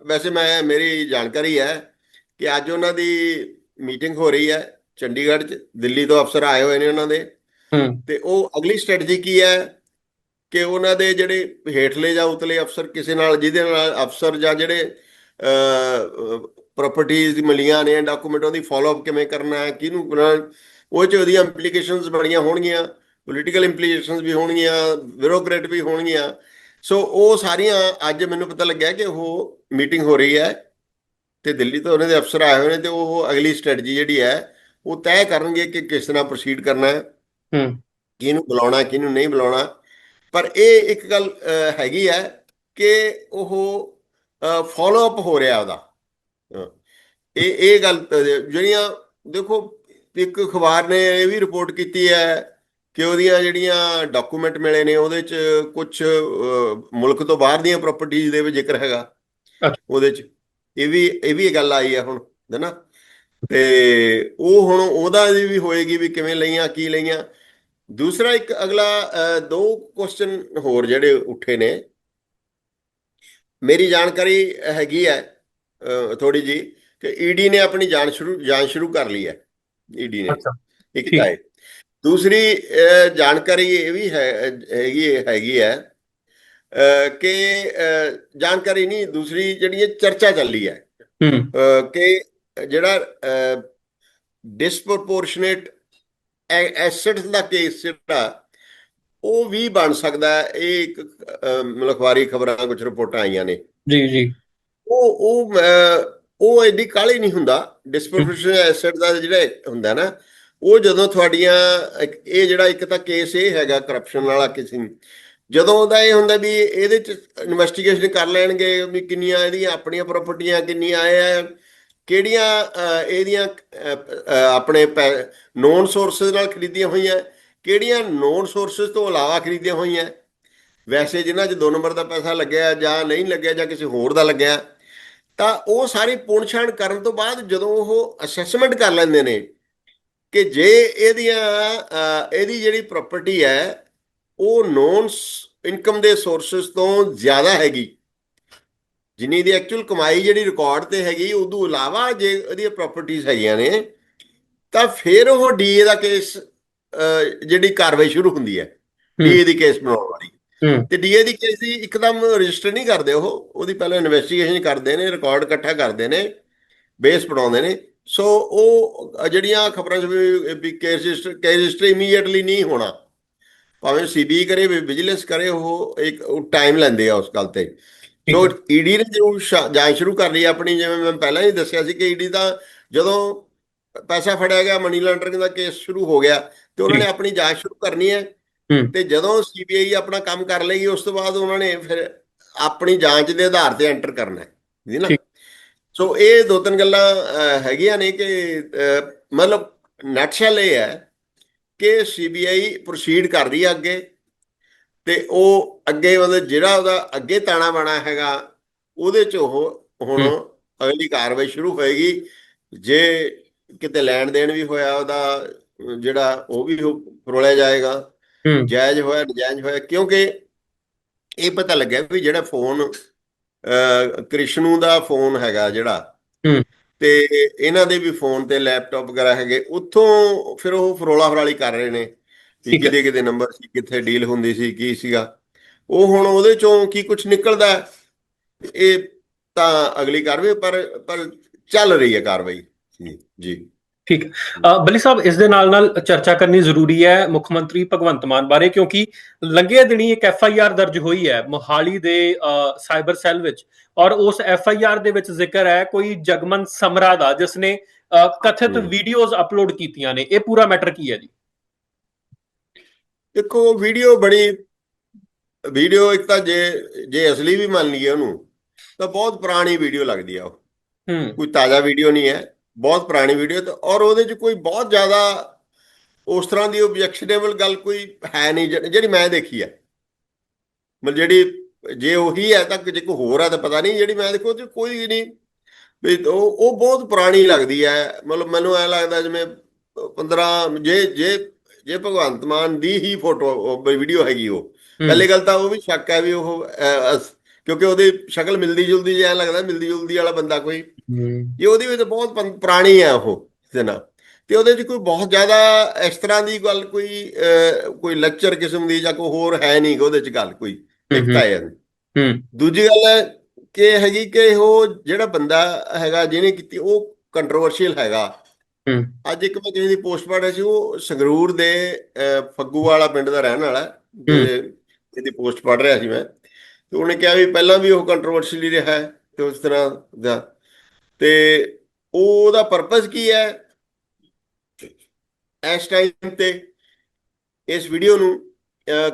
ਵੈਸੇ ਮੈਂ ਮੇਰੀ ਜਾਣਕਾਰੀ ਹੈ ਕਿ ਅੱਜ ਉਹਨਾਂ ਦੀ ਮੀਟਿੰਗ ਹੋ ਰਹੀ ਹੈ ਚੰਡੀਗੜ੍ਹ 'ਚ ਦਿੱਲੀ ਤੋਂ ਅਫਸਰ ਆਏ ਹੋਏ ਨੇ ਉਹਨਾਂ ਦੇ। ਤੇ ਉਹ ਅਗਲੀ ਸਟ੍ਰੈਟਜੀ ਕੀ ਹੈ? ਕਿ ਉਹਨਾਂ ਦੇ ਜਿਹੜੇ ਹੇਠਲੇ ਜਾਂ ਉਤਲੇ ਅਫਸਰ ਕਿਸੇ ਨਾਲ ਜਿਹਦੇ ਨਾਲ ਅਫਸਰ ਜਾਂ ਜਿਹੜੇ ਪ੍ਰਾਪਰਟੀਆਂ ਮਿਲੀਆਂ ਨੇ ਡਾਕੂਮੈਂਟ ਉਹਦੀ ਫਾਲੋ ਅਪ ਕਿਵੇਂ ਕਰਨਾ ਹੈ ਕਿਹਨੂੰ ਉਹ ਚ ਉਹਦੀਆਂ ਇੰਪਲੀਕੇਸ਼ਨਸ ਬੜੀਆਂ ਹੋਣਗੀਆਂ ਪੋਲੀਟੀਕਲ ਇੰਪਲੀਕੇਸ਼ਨਸ ਵੀ ਹੋਣਗੀਆਂ ਬਿਊਰੋਕਰੇਟ ਵੀ ਹੋਣਗੀਆਂ। ਸੋ ਉਹ ਸਾਰੀਆਂ ਅੱਜ ਮੈਨੂੰ ਪਤਾ ਲੱਗਿਆ ਕਿ ਉਹ ਮੀਟਿੰਗ ਹੋ ਰਹੀ ਹੈ ਤੇ ਦਿੱਲੀ ਤੋਂ ਉਹਨਾਂ ਦੇ ਅਫਸਰ ਆਏ ਹੋਏ ਨੇ ਤੇ ਉਹ ਅਗਲੀ ਸਟ੍ਰੈਟਜੀ ਜਿਹੜੀ ਹੈ ਉਹ ਤੈਅ ਕਰਨਗੇ ਕਿ ਕਿਸ ਤਰ੍ਹਾਂ ਪ੍ਰੋਸੀਡ ਕਰਨਾ ਹੈ। ਹੂੰ। ਕਿਹਨੂੰ ਬੁਲਾਉਣਾ ਕਿਹਨੂੰ ਨਹੀਂ ਬੁਲਾਉਣਾ। ਪਰ ਇਹ ਇੱਕ ਗੱਲ ਹੈਗੀ ਹੈ ਕਿ ਉਹ ਫਾਲੋ ਅਪ ਹੋ ਰਿਹਾ ਉਹਦਾ। ਇਹ ਇਹ ਗੱਲ ਜਿਹੜੀਆਂ ਦੇਖੋ ਇੱਕ ਅਖਬਾਰ ਨੇ ਇਹ ਵੀ ਰਿਪੋਰਟ ਕੀਤੀ ਹੈ ਕਿ ਉਹਦੀਆਂ ਜਿਹੜੀਆਂ ਡਾਕੂਮੈਂਟ ਮਿਲੇ ਨੇ ਉਹਦੇ ਚ ਕੁਝ ਮੁਲਕ ਤੋਂ ਬਾਹਰ ਦੀਆਂ ਪ੍ਰਾਪਰਟੀਆਂ ਦੇ ਵੀ ਜ਼ਿਕਰ ਹੈਗਾ। ਉਹਦੇ ਚ। ਇਹ ਵੀ ਇਹ ਵੀ ਗੱਲ ਆਈ ਹੈ ਹੁਣ ਹੈਨਾ ਤੇ ਉਹ ਹੁਣ ਉਹਦਾ ਵੀ ਹੋਏਗੀ ਵੀ ਕਿਵੇਂ ਲਈਆਂ ਕੀ ਲਈਆਂ। ਦੂਸਰਾ ਇੱਕ ਅਗਲਾ ਦੋ ਕੁਐਸਚਨ ਹੋਰ ਜਿਹੜੇ ਉੱਠੇ ਨੇ। ਮੇਰੀ ਜਾਣਕਾਰੀ ਹੈਗੀ ਹੈ ਥੋੜੀ ਜੀ ਕਿ ਈਡੀ ਨੇ ਆਪਣੀ ਜਾਂਚ ਸ਼ੁਰੂ ਜਾਂਚ ਸ਼ੁਰੂ ਕਰ ਲਈ ਹੈ। ਈਡੀ ਨੇ। ਅੱਛਾ। ਇੱਕ। ਤਾਂ ਦੂਸਰੀ ਜਾਣਕਾਰੀ ਇਹ ਵੀ ਹੈ ਹੈਗੀ ਹੈਗੀ ਹੈ ਕਿ ਜਾਣਕਾਰੀ ਨਹੀਂ ਦੂਸਰੀ ਜਿਹੜੀ ਚਰਚਾ ਚੱਲੀ ਹੈ। ਕਿ ਜਿਹੜਾ ਡਿਸਪ੍ਰੋਪੋਰਸ਼ਨੇਟ ਐਸੈਟਸ ਦਾ ਕੇਸ ਜਿਹੜਾ ਉਹ ਵੀ ਬਣ ਸਕਦਾ ਹੈ। ਇਹ ਇੱਕ ਅਖਬਾਰੀ ਖਬਰਾਂ ਕੁਝ ਰਿਪੋਰਟਾਂ ਆਈਆਂ ਨੇ। ਜੀ ਜੀ। ਉਹ ਉਹ ਉਹ ਐਡੀ ਕਾਹਲੀ ਨਹੀਂ ਹੁੰਦਾ। ਡਿਸਪ੍ਰੋਪੋਰਸ਼ਨਲ ਐਸੈਟ ਦਾ ਜਿਹੜਾ ਹੁੰਦਾ ਨਾ ਉਹ ਜਦੋਂ ਤੁਹਾਡੀਆਂ ਇਹ ਜਿਹੜਾ ਇੱਕ ਤਾਂ ਕੇਸ ਇਹ ਹੈਗਾ ਕਰਪਸ਼ਨ ਵਾਲਾ ਕਿਸੇ ਜਦੋਂ ਉਹਦਾ ਇਹ ਹੁੰਦਾ ਵੀ ਇਹਦੇ ਚ ਇਨਵੈਸਟੀਗੇਸ਼ਨ ਕਰ ਲੈਣਗੇ ਵੀ ਕਿੰਨੀਆਂ ਇਹਦੀਆਂ ਆਪਣੀਆਂ ਪ੍ਰਾਪਰਟੀਆਂ ਕਿੰਨੀਆਂ ਆਇਆ ਕਿਹੜੀਆਂ ਇਹਦੀਆਂ ਅਹ, ਅਹ, ਆਪਣੇ ਨੋਨ ਸੋਰਸਸ ਨਾਲ ਖਰੀਦੀਆਂ ਹੋਈਆਂ ਕਿਹੜੀਆਂ ਨੋਨ ਸੋਰਸਸ ਤੋਂ ਇਲਾਵਾ ਖਰੀਦੀਆਂ ਹੋਈਆਂ? ਵੈਸੇ ਜਿਨ੍ਹਾਂ 'ਚ ਦੋ ਨੰਬਰ ਦਾ ਪੈਸਾ ਲੱਗਿਆ ਜਾਂ ਨਹੀਂ ਲੱਗਿਆ ਜਾਂ ਕਿਸੇ ਹੋਰ ਦਾ ਲੱਗਿਆ ਤਾਂ ਉਹ ਸਾਰੀ ਪੁਣਛਾਣ ਕਰਨ ਤੋਂ ਬਾਅਦ ਜਦੋਂ ਉਹ ਅਸੈਸਮੈਂਟ ਕਰ ਲੈਂਦੇ ਨੇ ਕਿ ਜੇ ਇਹਦੀਆਂ ਇਹਦੀ ਜਿਹੜੀ ਪ੍ਰਾਪਰਟੀ ਹੈ ਉਹ ਨੋਨ ਇਨਕਮ ਦੇ ਸੋਰਸਸ ਤੋਂ ਜ਼ਿਆਦਾ ਹੈਗੀ। ਜਿੰਨੀ ਦੀ ਐਕਚੁਅਲ ਕਮਾਈ ਜਿਹੜੀ ਰਿਕਾਰਡ ਤੇ ਹੈਗੀ ਉਦੋਂ ਇਲਾਵਾ ਜੇ ਇਹਦੀਆਂ ਪ੍ਰਾਪਰਟੀਆਂ ਹੈਗੀਆਂ ਨੇ ਤਾਂ ਫਿਰ ਉਹ ਡੀਏ ਦਾ ਕੇਸ ਜਿਹੜੀ ਕਾਰਵਾਈ ਸ਼ੁਰੂ ਹੁੰਦੀ ਹੈ ਡੀਏ ਦੀ ਕੇਸ ਬਣਾਉਣ ਵਾਲੀ। ਤੇ ਡੀਏ ਦੀ ਕੇਸ ਦੀ ਇੱਕਦਮ ਰਜਿਸਟਰ ਨਹੀਂ ਕਰਦੇ ਉਹ ਉਹਦੀ ਪਹਿਲਾਂ ਇਨਵੈਸਟੀਗੇਸ਼ਨ ਕਰਦੇ ਨੇ ਰਿਕਾਰਡ ਇਕੱਠਾ ਕਰਦੇ ਨੇ ਬੇਸ ਬਣਾਉਂਦੇ ਨੇ। ਸੋ ਉਹ ਜਿਹੜੀਆਂ ਖਬਰਾਂ ਵੀ case register case register immediately ਨਹੀਂ ਹੋਣਾ। ਭਾਵੇਂ ਸੀਬੀ ਕਰੇ ਵਿਜੀਲੈਂਸ ਕਰੇ ਉਹ ਇੱਕ ਟਾਈਮ ਲੈਂਦੇ ਆ ਉਸ ਗੱਲ ਤੇ। ਸੋ ਈਡੀ ਨੇ ਜੋ ਜਾਂਚ ਸ਼ੁਰੂ ਕਰ ਲਈ ਆਪਣੀ ਜਿਵੇਂ ਮੈਂ ਪਹਿਲਾਂ ਹੀ ਦੱਸਿਆ ਸੀ ਕਿ ਈਡੀ ਦਾ ਜਦੋਂ ਪੈਸਾ ਫੜਿਆ ਗਿਆ ਮਨੀ ਲਾਂਡਰਿੰਗ ਦਾ ਕੇਸ ਸ਼ੁਰੂ ਹੋ ਗਿਆ ਤੇ ਉਹਨਾਂ ਨੇ ਆਪਣੀ ਜਾਂਚ ਸ਼ੁਰੂ ਕਰਨੀ ਹੈ। ਤੇ ਜਦੋਂ ਸੀਬੀਆਈ ਆਪਣਾ ਕੰਮ ਕਰ ਲਏਗੀ ਉਸ ਤੋਂ ਬਾਅਦ ਉਹਨਾਂ ਨੇ ਫਿਰ ਆਪਣੀ ਜਾਂਚ ਦੇ ਆਧਾਰ ਤੇ ਐਂਟਰ ਕਰਨਾ ਹੈ। ਜੀ ਨਾ। ਸੋ ਇਹ ਦੋ ਤਿੰਨ ਗੱਲਾਂ ਹੈਗੀਆਂ ਨੇ ਕਿ ਮਤਲਬ ਨਟਸ਼ਲ ਇਹ ਹੈ ਕਿ ਸੀਬੀਆਈ ਪ੍ਰੋਸੀਡ ਕਰ ਰਹੀ ਹੈ ਅੱਗੇ। ਤੇ ਉਹ ਅੱਗੇ ਮਤਲਬ ਜਿਹੜਾ ਉਹਦਾ ਅੱਗੇ ਤਾਣਾ ਬਾਣਾ ਹੈਗਾ ਉਹਦੇ ਚ ਉਹ ਹੁਣ। ਅਗਲੀ ਕਾਰਵਾਈ ਸ਼ੁਰੂ ਹੋਏਗੀ। ਜੇ ਕਿਤੇ ਲੈਣ ਦੇਣ ਵੀ ਹੋਇਆ ਉਹਦਾ ਜਿਹੜਾ ਉਹ ਵੀ ਫਰੋਲਿਆ ਜਾਏਗਾ। ਜਾਇਜ਼ ਹੋਇਆ ਨਜਾਇਜ਼ ਹੋਇਆ ਕਿਉਂਕਿ ਇਹ ਪਤਾ ਲੱਗਿਆ ਵੀ ਜਿਹੜਾ ਫੋਨ ਕ੍ਰਿਸ਼ਨੂ ਦਾ ਫੋਨ ਹੈਗਾ ਜਿਹੜਾ। ਤੇ ਇਹਨਾਂ ਦੇ ਵੀ ਫੋਨ ਤੇ ਲੈਪਟਾਪ ਵਗੈਰਾ ਹੈਗੇ ਉੱਥੋਂ ਫਿਰ ਉਹ ਫਰੋਲਾ ਫਰਾਲੀ ਕਰ ਰਹੇ ਨੇ। ਹੈ। ਕਿਹਦੇ ਕਿਹਦੇ ਨੰਬਰ ਸੀ ਕਿੱਥੇ ਡੀਲ ਹੁੰਦੀ ਸੀ ਕੀ ਸੀਗਾ। ਉਹ ਹੁਣ ਉਹਦੇ ਚੋਂ ਕੀ ਕੁਝ ਨਿਕਲਦਾ ਹੈ, ਇਹ ਤਾਂ ਅਗਲੀ ਕਾਰਵਾਈ ਪਰ ਪਰ ਚੱਲ ਰਹੀ ਹੈ ਕਾਰਵਾਈ। ਜੀ ਜੀ। ਠੀਕ ਬੱਲੀ ਸਾਹਿਬ ਇਸ ਦੇ ਨਾਲ ਨਾਲ ਚਰਚਾ ਕਰਨੀ ਜ਼ਰੂਰੀ ਹੈ ਮੁੱਖ ਮੰਤਰੀ ਭਗਵੰਤ ਮਾਨ ਬਾਰੇ ਕਿਉਂਕਿ ਲੰਘੇ ਦਿਨੀ ਇੱਕ ਐਫ ਆਈ ਆਰ ਦਰਜ ਹੋਈ ਹੈ ਮੋਹਾਲੀ ਦੇ ਸਾਈਬਰ ਸੈੱਲ ਵਿੱਚ। ਔਰ ਉਸ ਐਫ ਆਈ ਆਰ ਦੇ ਵਿੱਚ ਜ਼ਿਕਰ ਹੈ ਕੋਈ ਜਗਮਨ ਸਮਰਾ ਦਾ ਜਿਸ ਨੇ ਕਥਿਤ। ਵੀਡੀਓਜ਼ ਅਪਲੋਡ ਕੀਤੀਆਂ ਨੇ। ਇਹ ਪੂਰਾ ਮੈਟਰ ਕੀ ਹੈ ਜੀ? ਦੇਖੋ ਵੀਡੀਓ ਬੜੀ ਵੀਡੀਓ ਇੱਕ ਤਾਂ ਜੇ ਜੇ ਅਸਲੀ ਵੀ ਮੰਨ ਲਈਏ ਉਹਨੂੰ ਤਾਂ ਬਹੁਤ ਪੁਰਾਣੀ ਵੀਡੀਓ ਲੱਗਦੀ ਆ ਉਹ। ਹੂੰ। ਕੋਈ ਤਾਜ਼ਾ ਵੀਡੀਓ ਨਹੀਂ ਹੈ ਬਹੁਤ ਪੁਰਾਣੀ ਵੀਡੀਓ ਤੇ ਔਰ ਉਹਦੇ 'ਚ ਕੋਈ ਬਹੁਤ ਜ਼ਿਆਦਾ ਉਸ ਤਰ੍ਹਾਂ ਦੀ ਆਬਜੈਕਸ਼ਨੇਬਲ ਗੱਲ ਕੋਈ ਹੈ ਨਹੀਂ ਜਿਹੜੀ ਮੈਂ ਦੇਖੀ ਹੈ ਮਤਲਬ ਜਿਹੜੀ ਜੇ ਉਹੀ ਹੈ ਤਾਂ ਜੇ ਕੋਈ ਹੋਰ ਹੈ ਤਾਂ ਪਤਾ ਨਹੀਂ ਜਿਹੜੀ ਮੈਂ ਦੇਖੋ ਉਹ 'ਚ ਕੋਈ ਨਹੀਂ। ਵੀ ਉਹ ਉਹ ਬਹੁਤ ਪੁਰਾਣੀ ਲੱਗਦੀ ਹੈ। ਮਤਲਬ ਮੈਨੂੰ ਐ ਲੱਗਦਾ ਜਿਵੇਂ 15 ਜੇ ਜੇ ਜੇ ਭਗਵੰਤ ਮਾਨ ਦੀ ਹੀ ਫੋਟੋ ਵੀਡੀਓ ਹੈਗੀ ਉਹ ਪਹਿਲੀ ਗੱਲ ਤਾਂ ਉਹ ਵੀ ਸ਼ੱਕ ਹੈ ਵੀ ਉਹ ਕਿਉਂਕਿ ਉਹਦੀ ਸ਼ਕਲ ਮਿਲਦੀ ਜੁਲਦੀ ਜਿਹਾ ਲੱਗਦਾ ਮਿਲਦੀ ਜੁਲਦੀ ਵਾਲਾ ਬੰਦਾ ਕੋਈ। ਇਹ ਉਹਦੀ ਵੀ ਤਾਂ ਬਹੁਤ ਪੁਰਾਣੀ ਹੈ ਉਹ ਨਾਲ। ਤੇ ਉਹਦੇ 'ਚ ਕੋਈ ਬਹੁਤ ਜ਼ਿਆਦਾ ਇਸ ਤਰ੍ਹਾਂ ਦੀ ਗੱਲ ਕੋਈ ਕੋਈ ਲੈਕਚਰ ਕਿਸਮ ਦੀ ਜਾਂ ਕੋਈ ਹੋਰ ਹੈ ਨਹੀਂ ਉਹਦੇ 'ਚ ਗੱਲ ਕੋਈ ਇੱਕ ਤਾਂ ਇਹ ਹੈ। ਹੂੰ। ਦੂਜੀ ਗੱਲ ਹੈ ਕਿ ਹੈਗੀ ਕਿ ਉਹ ਜਿਹੜਾ ਬੰਦਾ ਹੈਗਾ ਜਿਹਨੇ ਕੀਤੀ ਉਹ ਕੰਟਰੋਵਰਸ਼ੀਅਲ ਹੈਗਾ। ਅੱਜ ਇੱਕ ਮੈਂ ਕਿਸੇ ਦੀ ਪੋਸਟ ਪੜ੍ਹ ਰਿਹਾ ਸੀ ਉਹ ਸੰਗਰੂਰ ਦੇ ਅਹ, ਫੱਗੂਵਾਲਾ ਪਿੰਡ ਦਾ ਰਹਿਣ ਵਾਲਾ। ਜਿਹਦੇ- ਇਹਦੀ ਪੋਸਟ ਪੜ੍ਹ ਰਿਹਾ ਸੀ ਮੈਂ। ਤੇ ਉਹਨੇ ਕਿਹਾ ਵੀ ਪਹਿਲਾਂ ਵੀ ਉਹ ਕੰਟਰੋਵਰਸ਼ੀਅਲ ਰਿਹਾ ਹੈ ਤੇ ਉਸ ਤਰ੍ਹਾਂ ਦਾ। ਤੇ ਉਹਦਾ ਪਰਪਸ ਕੀ ਹੈ? ਇਸ ਟਾਈਮ ਤੇ ਇਸ ਵੀਡੀਓ ਨੂੰ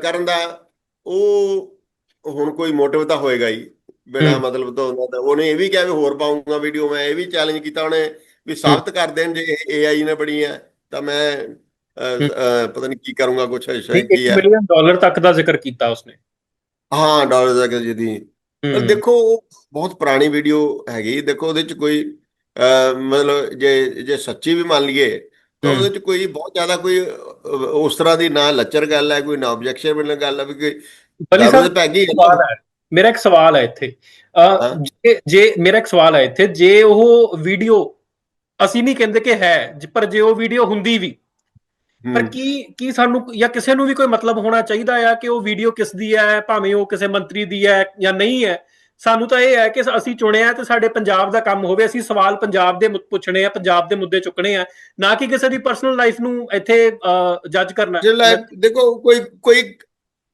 ਕਰਨ ਦਾ ਉਹ ਹੁਣ ਕੋਈ ਮੋਟਿਵ ਤਾਂ ਹੋਏਗਾ ਹੀ। ਬਿਨਾਂ। ਮਤਲਬ ਤੋਂ ਉਹਨਾਂ ਦਾ। ਉਹਨੇ ਇਹ ਵੀ ਕਿਹਾ ਵੀ ਹੋਰ ਪਾਉਂਗਾ ਵੀਡੀਓ ਮੈਂ ਇਹ ਵੀ ਚੈਲੰਜ ਕੀਤਾ ਉਹਨੇ ਵੀ ਸਾਬਤ ਕਰ ਦੇਣ ਜੇ ਏਆਈ ਨੇ ਬਣੀ ਹੈ ਤਾਂ ਮੈਂ ਪਤਾ ਨਹੀਂ ਕੀ ਕਰੂੰਗਾ ਕੁਛ ਸ਼ਾਇਦ ਕੀ 1 ਹੈ। ਮਿਲੀਅਨ ਡਾਲਰ ਤੱਕ ਦਾ ਜ਼ਿਕਰ ਕੀਤਾ ਉਸਨੇ। ਹਾਂ ਡਾਲਰ ਦਾ ਜਿਹਦੀ। ਦੇਖੋ ਉਹ ਬਹੁਤ ਪੁਰਾਣੀ ਵੀਡੀਓ ਹੈਗੀ ਦੇਖੋ ਉਹਦੇ ਚ ਕੋਈ ਮਤਲਬ ਜੇ ਜੇ ਸੱਚੀ ਵੀ ਮੰਨ ਲਈਏ ਤਾਂ। ਉਹਦੇ ਚ ਕੋਈ ਬਹੁਤ ਜ਼ਿਆਦਾ ਕੋਈ ਉਸ ਤਰ੍ਹਾਂ ਦੀ ਨਾ ਲੱਚਰ ਗੱਲ ਹੈ ਕੋਈ ਨਾ ਆਬਜੈਕਸ਼ਨ ਵਾਲੀ ਗੱਲ ਹੈ ਵੀ ਕੋਈ ਬੱਲੀ ਸਾਹਿਬ ਪੈ ਗਈ ਮੇਰਾ ਇੱਕ ਸਵਾਲ ਹੈ ਇੱਥੇ। ਜੇ ਜੇ ਮੇਰਾ ਇੱਕ ਸਵਾਲ ਹੈ ਇੱਥੇ ਜੇ ਉਹ ਵੀਡੀਓ ਅਸੀਂ ਨਹੀਂ ਕਹਿੰਦੇ ਕਿ ਹੈ ਪਰ ਜੇ ਉਹ ਵੀਡੀਓ ਹੁੰਦੀ ਵੀ ਪਰ। ਕੀ ਕੀ ਸਾਨੂੰ ਜਾਂ ਕਿਸੇ ਨੂੰ ਵੀ ਕੋਈ ਮਤਲਬ ਹੋਣਾ ਚਾਹੀਦਾ ਆ ਕਿ ਉਹ ਵੀਡੀਓ ਕਿਸ ਦੀ ਹੈ ਭਾਵੇਂ ਉਹ ਕਿਸੇ ਮੰਤਰੀ ਦੀ ਹੈ ਜਾਂ ਨਹੀਂ ਹੈ ਸਾਨੂੰ ਤਾਂ ਇਹ ਹੈ ਕਿ ਅਸੀਂ ਚੁਣਿਆ ਤੇ ਸਾਡੇ ਪੰਜਾਬ ਦਾ ਕੰਮ ਹੋਵੇ ਅਸੀਂ ਸਵਾਲ ਪੰਜਾਬ ਦੇ ਮੁੱਦ ਪੁੱਛਣੇ ਆ ਪੰਜਾਬ ਦੇ ਮੁੱਦੇ ਚੁੱਕਣੇ ਆ ਨਾ ਕਿ ਕਿਸੇ ਦੀ ਪਰਸਨਲ ਲਾਈਫ ਨੂੰ ਇੱਥੇ ਜੱਜ ਕਰਨਾ। ਜੇ ਦੇਖੋ ਕੋਈ ਕੋਈ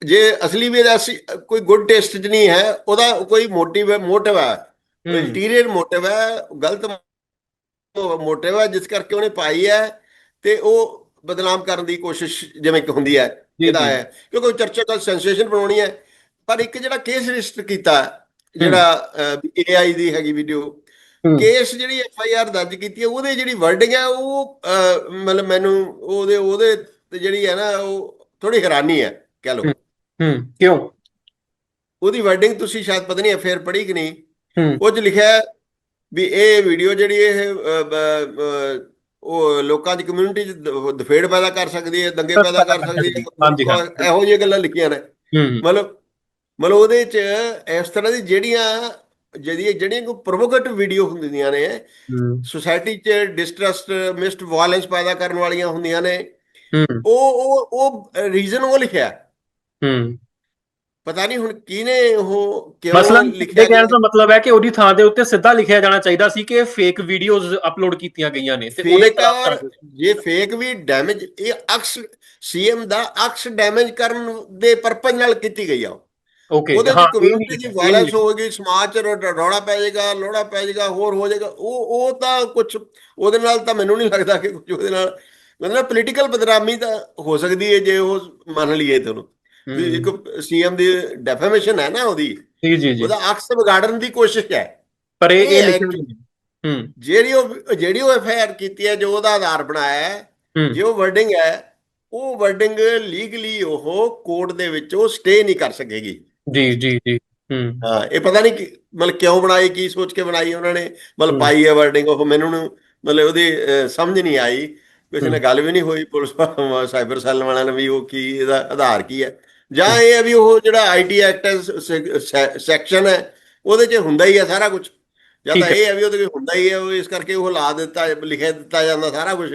ਜੇ ਅਸਲੀ ਵੀ ਅਸੀਂ ਕੋਈ ਗੁੱਡ ਟੇਸਟ ਨਹੀਂ ਹੈ ਉਹਦਾ ਕੋਈ ਮੋਟਿਵ ਹੈ ਮੋਟਿਵ ਹੂੰ, ਇੰਟੀਰੀਅਰ ਮੋਟਿਵ ਹੈ ਗਲਤ ਮੋਟਿਵ ਹੈ ਜਿਸ ਕਰਕੇ ਉਹਨੇ ਪਾਈ ਹੈ ਤੇ ਉਹ ਬਦਨਾਮ ਕਰਨ ਦੀ ਕੋਸ਼ਿਸ਼ ਜਿਵੇਂ ਕਿ ਹੁੰਦੀ ਹੈ ਇਹਦਾ। ਹੈ। ਕਿਉਂਕਿ ਉਹ ਚਰਚਾ ਦਾ ਸੈਂਸੇਸ਼ਨ ਬਣਾਉਣੀ ਹੈ। ਪਰ ਇੱਕ ਜਿਹੜਾ ਕੇਸ ਰਜਿਸਟਰ ਕੀਤਾ ਜਿਹੜਾ ਏਆਈ ਦੀ ਹੈਗੀ ਵੀਡੀਓ ਕੇਸ ਜਿਹੜੀ ਐਫ ਆਈ ਆਰ ਦਰਜ ਕੀਤੀ ਹੈ ਉਹਦੇ ਜਿਹੜੀ ਵਰਡਿੰਗ ਹੈ ਉਹ ਮਤਲਬ ਮੈਨੂੰ ਉਹਦੇ ਉਹਦੇ ਤੇ ਜਿਹੜੀ ਹੈ ਨਾ ਉਹ ਥੋੜੀ ਹੈਰਾਨੀ ਹੈ ਕਹਿ ਲਓ। ਹੂੰ। ਕਿਉਂ? ਉਹਦੀ ਵਰਡਿੰਗ ਤੁਸੀਂ ਸ਼ਾਇਦ ਪਤਾ ਨਹੀਂ ਫੇਰ ਪੜ੍ਹੀ ਕਿ ਨਹੀਂ। ਉਹ 'ਚ ਲਿਖਿਆ ਵੀ ਇਹ ਵੀਡੀਓ ਜਿਹੜੀ ਇਹ ਉਹ ਲੋਕਾਂ ਦੀ ਕਮਿਊਨਿਟੀ 'ਚ ਦਫੇੜ ਪੈਦਾ ਕਰ ਸਕਦੀ ਹੈ ਦੰਗੇ ਪੈਦਾ ਕਰ ਸਕਦੀ ਹੈ। ਇਹੋ ਜਿਹੀਆਂ ਗੱਲਾਂ ਲਿਖੀਆਂ ਨੇ। ਮਤਲਬ ਮਤਲਬ ਉਹਦੇ 'ਚ ਇਸ ਤਰ੍ਹਾਂ ਦੀ ਜਿਹੜੀਆਂ ਜਿਹੜੀਆਂ ਜਿਹੜੀਆਂ ਕੋਈ ਪ੍ਰੋਵੋਕੇਟਿਵ ਵੀਡੀਓ ਹੁੰਦੀਆਂ ਨੇ ਸੁਸਾਇਟੀ 'ਚ ਡਿਸਟਰਸਟ ਮਿਸਡ ਵਾਇਲੈਂਸ ਪੈਦਾ ਕਰਨ ਵਾਲੀਆਂ ਹੁੰਦੀਆਂ ਨੇ। ਉਹ ਉਹ ਉਹ ਰੀਜ਼ਨ ਉਹ ਲਿਖਿਆ। ਹੂੰ। ਪਤਾ ਨਹੀਂ ਹੁਣ ਕਿਹਨੇ ਉਹ ਕਿਉਂ ਲਿਖਿਆ ਇਹ ਕਹਿਣ ਦਾ ਮਤਲਬ ਹੈ ਕਿ ਉਹਦੀ ਥਾਂ ਦੇ ਉੱਤੇ ਸਿੱਧਾ ਲਿਖਿਆ ਜਾਣਾ ਚਾਹੀਦਾ ਸੀ ਕਿ ਫੇਕ ਵੀਡੀਓਜ਼ ਅਪਲੋਡ ਕੀਤੀਆਂ ਗਈਆਂ ਨੇ ਤੇ ਉਹਦੇ ਕਾਰਵਾਈ। ਜੇ ਫੇਕ ਵੀ ਡੈਮੇਜ ਇਹ ਅਕਸ ਸੀਐਮ ਦਾ ਅਕਸ ਡੈਮੇਜ ਕਰਨ ਦੇ ਪਰਪਸ ਨਾਲ ਕੀਤੀ ਗਈ ਆ। ਓਕੇ ਉਹਦੇ ਹਾਂ ਚ ਕਮਿਊਨਿਟੀ ਇਹ ਦੀ ਵਾਇਲੈਂਸ ਹੋਏਗੀ ਸਮਾਜ ਚ ਰੌਲਾ ਪੈ ਜਾਏਗਾ ਲੋੜਾ ਪੈ ਜਾਏਗਾ ਹੋਰ ਹੋ ਜਾਏਗਾ ਉਹ ਉਹ ਤਾਂ ਕੁਝ ਉਹਦੇ ਨਾਲ ਤਾਂ ਮੈਨੂੰ ਨਹੀਂ ਲੱਗਦਾ ਕਿ ਕੁਝ ਉਹਦੇ ਨਾਲ ਮਤਲਬ ਪੋਲੀਟੀਕਲ ਬਦਨਾਮੀ ਤਾਂ ਹੋ ਸਕਦੀ ਹੈ ਜੇ ਉਹ ਮੰਨ ਲਈਏ ਤੇ ਉਹਨੂੰ ਵੀ ਇੱਕ ਸੀਐਮ ਦੀ ਡੈਫੇਮੇਸ਼ਨ ਹੈ ਨਾ ਉਹਦੀ। ਜੀ ਜੀ ਜੀ। ਉਹਦਾ ਅਕਸ ਵਿਗਾੜਨ ਦੀ ਕੋਸ਼ਿਸ਼ ਹੈ। ਪਰ ਇਹ ਇਹ ਲਿਖਿਆ ਹੂੰ। ਜਿਹੜੀ ਉਹ ਜਿਹੜੀ ਉਹ ਐਫਆਈਆਰ ਕੀਤੀ ਹੈ ਜੋ ਉਹਦਾ ਆਧਾਰ ਬਣਾਇਆ ਹੈ ਜੋ ਵਰਡਿੰਗ ਹੈ ਉਹ ਵਰਡਿੰਗ ਲੀਗਲੀ ਉਹ ਕੋਰਟ ਦੇ ਵਿੱਚ ਉਹ ਸਟੇ ਨਹੀਂ ਕਰ ਸਕੇਗੀ। ਜੀ ਜੀ ਜੀ। ਹੂੰ। ਹਾਂ ਇਹ ਪਤਾ ਨਹੀਂ ਮਤਲਬ ਕਿਉਂ ਬਣਾਈ ਕੀ ਸੋਚ ਕੇ ਬਣਾਈ ਉਹਨਾਂ ਨੇ। ਮਤਲਬ। ਪਾਈ ਹੈ ਵਰਡਿੰਗ ਉਹ ਮੈਨੂੰ ਮਤਲਬ ਉਹਦੀ ਸਮਝ ਨਹੀਂ ਆਈ। ਕਿਸੇ ਨਾਲ ਗੱਲ ਵੀ ਨਹੀਂ ਹੋਈ ਪੁਲਿਸ ਸਾਈਬਰ ਸੈੱਲ ਵਾਲਿਆਂ ਨੇ ਵੀ ਉਹ ਕੀ ਇਹਦਾ ਆਧਾਰ ਕੀ ਹੈ। ਜਾਂ ਇਹ ਹੈ ਵੀ ਉਹ ਜਿਹੜਾ ਆਈਟੀ ਐਕਟ ਸੈਕਸ਼ਨ ਹੈ ਉਹਦੇ 'ਚ ਹੁੰਦਾ ਹੀ ਹੈ ਸਾਰਾ ਕੁਝ ਜਾਂ ਤਾਂ ਹੈ। ਇਹ ਹੈ ਵੀ ਉਹਦੇ 'ਚ ਹੁੰਦਾ ਹੀ ਹੈ ਉਹ ਇਸ ਕਰਕੇ ਉਹ ਲਾ ਦਿੱਤਾ ਲਿਖਿਆ ਦਿੱਤਾ ਜਾਂਦਾ ਸਾਰਾ ਕੁਝ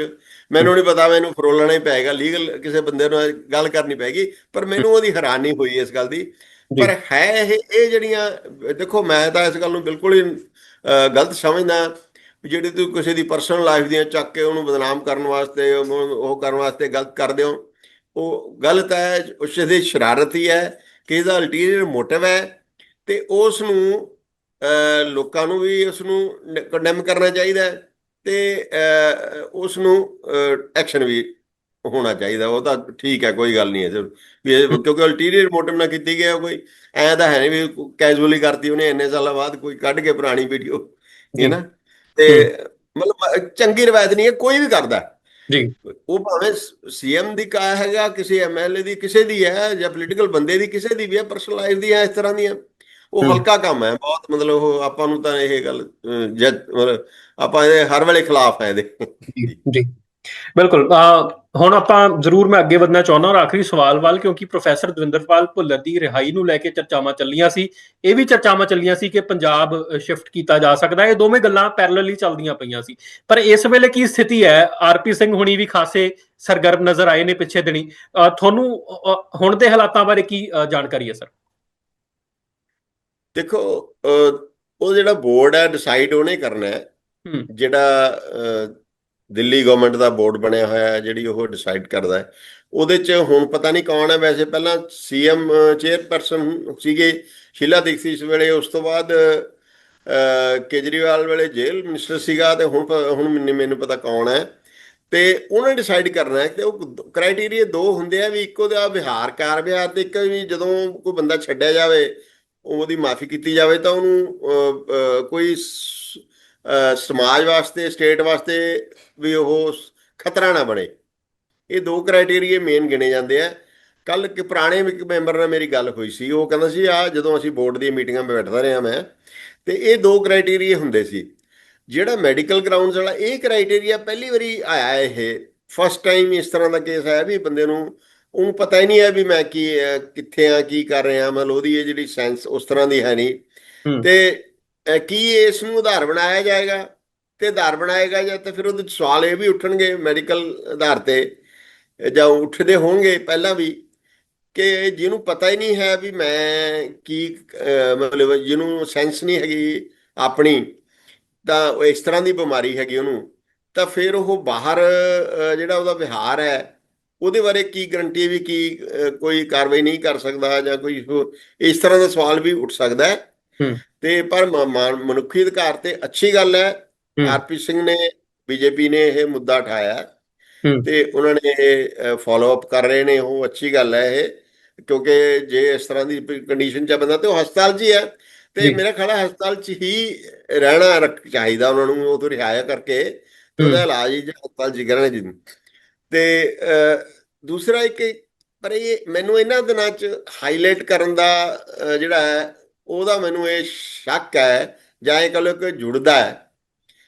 ਮੈਨੂੰ ਨਹੀਂ ਪਤਾ ਮੈਨੂੰ ਫਰੋਲਣਾ ਹੀ ਪਏਗਾ ਲੀਗਲ ਕਿਸੇ ਬੰਦੇ ਨੂੰ ਗੱਲ ਕਰਨੀ ਪੈਗੀ ਪਰ ਮੈਨੂੰ ਉਹਦੀ ਹੈਰਾਨੀ ਹੋਈ ਇਸ ਗੱਲ ਦੀ। ਪਰ ਹੈ ਇਹ ਇਹ ਜਿਹੜੀਆਂ ਦੇਖੋ ਮੈਂ ਤਾਂ ਇਸ ਗੱਲ ਨੂੰ ਬਿਲਕੁਲ ਹੀ ਗਲਤ ਸਮਝਦਾ ਜਿਹੜੇ ਤੁਸੀਂ ਕਿਸੇ ਦੀ ਪਰਸਨਲ ਲਾਈਫ ਦੀਆਂ ਚੱਕ ਕੇ ਉਹਨੂੰ ਬਦਨਾਮ ਕਰਨ ਵਾਸਤੇ ਉਹ ਕਰਨ ਵਾਸਤੇ ਗਲਤ ਕਰਦੇ ਹੋ ਉਹ ਗਲਤ ਹੈ ਉਸ ਦੀ ਸ਼ਰਾਰਤ ਹੀ ਹੈ ਕਿ ਇਹਦਾ ਅਲਟੀਰੀਅਰ ਮੋਟਿਵ ਹੈ ਤੇ ਉਸ ਨੂੰ ਲੋਕਾਂ ਨੂੰ ਵੀ ਉਸ ਨੂੰ ਕੰਡੈਮ ਕਰਨਾ ਚਾਹੀਦਾ ਹੈ ਤੇ ਉਸ ਨੂੰ ਐਕਸ਼ਨ ਵੀ ਹੋਣਾ ਚਾਹੀਦਾ ਉਹ ਤਾਂ ਠੀਕ ਹੈ ਕੋਈ ਗੱਲ ਨਹੀਂ ਹੈ। ਵੀ ਕਿਉਂਕਿ ਅਲਟੀਰੀਅਰ ਮੋਟਿਵ ਨਾਲ ਕੀਤੀ ਗਿਆ ਕੋਈ ਐ ਤਾਂ ਹੈ ਨਹੀਂ ਵੀ ਕੈਜੂਅਲੀ ਕਰਤੀ ਉਹਨੇ ਇੰਨੇ ਸਾਲਾਂ ਬਾਅਦ ਕੋਈ ਕੱਢ ਕੇ ਪੁਰਾਣੀ ਵੀਡੀਓ ਹੈ ਨਾ ਤੇ ਮਤਲਬ ਚੰਗੀ ਰਵਾਇਤ ਨਹੀਂ ਹੈ ਕੋਈ ਵੀ ਕਰਦਾ। ਜੀ। ਉਹ ਭਾਵੇਂ ਸੀਐਮ ਦੀ ਕਾ ਹੈਗਾ ਕਿਸੇ ਐਮਐਲਏ ਦੀ ਕਿਸੇ ਦੀ ਹੈ ਜਾਂ ਪੋਲੀਟੀਕਲ ਬੰਦੇ ਦੀ ਕਿਸੇ ਦੀ ਵੀ ਹੈ ਪਰਸਨਲ ਲਾਈਫ ਦੀ ਹੈ ਇਸ ਤਰ੍ਹਾਂ ਦੀਆਂ। ਉਹ। ਹਲਕਾ ਕੰਮ ਹੈ ਬਹੁਤ ਮਤਲਬ ਉਹ ਆਪਾਂ ਨੂੰ ਤਾਂ ਇਹ ਗੱਲ ਮਤਲਬ ਆਪਾਂ ਇਹਦੇ ਹਰ ਵੇਲੇ ਖਿਲਾਫ ਹੈ ਇਹਦੇ। ਜੀ। ਬਿਲਕੁਲ ਹੁਣ ਆਪਾਂ ਜ਼ਰੂਰ ਮੈਂ ਅੱਗੇ ਵਧਣਾ ਚਾਹੁੰਦਾ ਔਰ ਆਖਰੀ ਸਵਾਲ ਵੱਲ ਕਿਉਂਕਿ ਪ੍ਰੋਫੈਸਰ ਦਵਿੰਦਰਪਾਲ ਭੁੱਲਰ ਦੀ ਰਿਹਾਈ ਨੂੰ ਲੈ ਕੇ ਚਰਚਾਵਾਂ ਚੱਲੀਆਂ ਸੀ। ਇਹ ਵੀ ਚਰਚਾਵਾਂ ਚੱਲੀਆਂ ਸੀ ਕਿ ਪੰਜਾਬ ਸ਼ਿਫਟ ਕੀਤਾ ਜਾ ਸਕਦਾ ਇਹ ਦੋਵੇਂ ਗੱਲਾਂ ਪੈਰਲਲੀ ਚੱਲਦੀਆਂ ਪਈਆਂ ਸੀ। ਪਰ ਇਸ ਵੇਲੇ ਕੀ ਸਥਿਤੀ ਹੈ? ਆਰਪੀ ਸਿੰਘ ਹੁਣੀ ਵੀ ਖਾਸੇ ਸਰਗਰਮ ਨਜ਼ਰ ਆਏ ਨੇ ਪਿੱਛੇ ਦਿਨੀ। ਤੁਹਾਨੂੰ ਹੁਣ ਦੇ ਹਾਲਾਤਾਂ ਬਾਰੇ ਕੀ ਜਾਣਕਾਰੀ ਹੈ ਸਰ? ਦੇਖੋ ਉਹ ਜਿਹੜਾ ਬੋਰਡ ਹੈ ਡਿਸਾਈਡ ਉਹਨੇ ਕਰਨਾ ਹੈ। ਜਿਹੜਾ ਦਿੱਲੀ ਗਵਰਨਮੈਂਟ ਦਾ ਬੋਰਡ ਬਣਿਆ ਹੋਇਆ ਹੈ, ਜਿਹੜੀ ਉਹ ਡਿਸਾਈਡ ਕਰਦਾ ਹੈ। ਉਹਦੇ 'ਚ ਹੁਣ ਪਤਾ ਨਹੀਂ ਕੌਣ ਹੈ, ਵੈਸੇ ਪਹਿਲਾਂ ਸੀਐਮ ਚੇਅਰਪਰਸਨ ਸੀਗੇ ਸ਼ੀਲਾ ਦੀਕਸ਼ਿਤ ਇਸ ਵੇਲੇ, ਉਸ ਤੋਂ ਬਾਅਦ ਕੇਜਰੀਵਾਲ ਵੇਲੇ ਜੇਲ੍ਹ ਮਿਨਿਸਟਰ ਸੀਗਾ ਤੇ ਹੁਣ ਪ- ਹੁਣ ਮੈਨੂੰ ਮੈਨੂੰ ਪਤਾ ਕੌਣ ਹੈ। ਤੇ ਉਹਨੇ ਡਿਸਾਈਡ ਕਰਨਾ ਹੈ ਕਿ ਉਹ ਕ੍ਰਾਈਟੇਰੀਆ ਦੋ ਹੁੰਦੇ ਆ ਵੀ ਇੱਕੋ ਦਾ ਵਿਹਾਰ ਕਾਰ ਵਿਹਾਰ ਤੇ ਇੱਕ ਵੀ ਜਦੋਂ ਕੋਈ ਬੰਦਾ ਛੱਡਿਆ ਜਾਵੇ, ਉਹਦੀ ਮਾਫੀ ਕੀਤੀ ਜਾਵੇ ਤਾਂ ਉਹਨੂੰ ਕੋਈ ਸਮਾਜ ਵਾਸਤੇ ਸਟੇਟ ਵਾਸਤੇ ਵੀ ਉਹ ਖਤਰਾ ਨਾ ਬਣੇ। ਇਹ ਦੋ ਕ੍ਰਾਈਟੇਰੀਆ ਮੇਨ ਗਿਣੇ ਜਾਂਦੇ ਆ। ਕੱਲ ਕਿ ਪੁਰਾਣੇ ਇੱਕ ਮੈਂਬਰ ਨਾਲ ਮੇਰੀ ਗੱਲ ਹੋਈ ਸੀ। ਉਹ ਕਹਿੰਦਾ ਸੀ ਆ ਜਦੋਂ ਅਸੀਂ ਬੋਰਡ ਦੀਆਂ ਮੀਟਿੰਗਾਂ 'ਤੇ ਬੈਠਦਾ ਰਿਹਾ ਮੈਂ ਤੇ ਇਹ ਦੋ ਕ੍ਰਾਈਟੇਰੀਆ ਹੁੰਦੇ ਸੀ। ਜਿਹੜਾ ਮੈਡੀਕਲ ਗਰਾਊਂਡਸ ਵਾਲਾ ਇਹ ਕ੍ਰਾਈਟੇਰੀਆ ਪਹਿਲੀ ਵਾਰੀ ਆਇਆ ਇਹ। ਫਸਟ ਟਾਈਮ ਇਸ ਤਰ੍ਹਾਂ ਦਾ ਕੇਸ ਆਇਆ ਵੀ ਬੰਦੇ ਨੂੰ ਉਹਨੂੰ ਪਤਾ ਹੀ ਨਹੀਂ ਹੈ ਵੀ ਮੈਂ ਕੀ ਕਿੱਥੇ ਆ ਕੀ ਕਰ ਰਿਹਾ ਮਤਲਬ ਉਹਦੀ ਇਹ ਜਿਹੜੀ ਸੈਂਸ ਉਸ ਤਰ੍ਹਾਂ ਦੀ ਹੈ ਨਹੀਂ। ਤੇ ਕੀ ਇਸ ਨੂੰ ਆਧਾਰ ਬਣਾਇਆ ਜਾਏਗਾ? ਤੇ ਆਧਾਰ ਬਣਾਏਗਾ ਜਾਂ ਤਾਂ ਫਿਰ ਉਹਦੇ 'ਚ ਸਵਾਲ ਇਹ ਵੀ ਉੱਠਣਗੇ ਮੈਡੀਕਲ ਆਧਾਰ ਤੇ, ਜਾਂ ਉੱਠਦੇ ਹੋਣਗੇ ਪਹਿਲਾਂ ਵੀ ਕਿ ਜਿਹਨੂੰ ਪਤਾ ਹੀ ਨਹੀਂ ਹੈ ਵੀ ਮੈਂ ਕੀ ਮਤਲਬ ਜਿਹਨੂੰ ਸੈਂਸ ਨਹੀਂ ਹੈਗੀ ਆਪਣੀ, ਤਾਂ ਉਹ ਇਸ ਤਰ੍ਹਾਂ ਦੀ ਬਿਮਾਰੀ ਹੈਗੀ ਉਹਨੂੰ, ਤਾਂ ਫਿਰ ਉਹ ਬਾਹਰ ਜਿਹੜਾ ਉਹਦਾ ਵਿਹਾਰ ਹੈ, ਉਹਦੇ ਬਾਰੇ ਕੀ ਗਰੰਟੀ ਵੀ ਕੀ ਕੋਈ ਕਾਰਵਾਈ ਨਹੀਂ ਕਰ ਸਕਦਾ ਜਾਂ ਕੋਈ ਇਸ ਤਰ੍ਹਾਂ ਦਾ ਸਵਾਲ ਵੀ ਉੱਠ ਸਕਦਾ ਹੈ। ਤੇ ਪਰ ਮਨੁੱਖੀ ਅਧਿਕਾਰ ਤੇ ਅੱਛੀ ਗੱਲ ਹੈ। ਆਰਪੀ ਸਿੰਘ ਨੇ ਬੀਜੇਪੀ ਨੇ ਇਹ ਮੁੱਦਾ ਉਠਾਇਆ। ਤੇ ਉਹਨਾਂ ਨੇ ਇਹ ਫਾਲੋ ਅਪ ਕਰ ਰਹੇ ਨੇ ਉਹ ਅੱਛੀ ਗੱਲ ਹੈ ਇਹ ਕਿਉਂਕਿ ਜੇ ਇਸ ਤਰ੍ਹਾਂ ਦੀ ਕੰਡੀਸ਼ਨ 'ਚ ਬੰਦਾ ਤੇ ਉਹ ਹਸਪਤਾਲ 'ਚ ਹੀ ਹੈ ਤੇ। ਮੇਰਾ ਖਿਆਲ ਹਸਪਤਾਲ 'ਚ ਹੀ ਰਹਿਣਾ ਚਾਹੀਦਾ ਉਹਨਾਂ ਨੂੰ ਉਹ ਤੋਂ ਰਿਹਾਇਆ ਕਰਕੇ ਤੇ ਉਹਦਾ। ਇਲਾਜ ਹੀ ਹਸਪਤਾਲ 'ਚ ਕਰਨਾ ਜੀ ਤੇ ਦੂਸਰਾ ਇੱਕ ਪਰ ਇਹ ਮੈਨੂੰ ਇਹਨਾਂ ਦਿਨਾਂ 'ਚ ਹਾਈਲਾਈਟ ਕਰਨ ਦਾ ਜਿਹੜਾ ਹੈ ਉਹਦਾ ਮੈਨੂੰ ਇਹ ਸ਼ੱਕ ਹੈ ਜਾਂ ਇਹ ਕਹ ਕਿ ਜੁੜਦਾ ਹੈ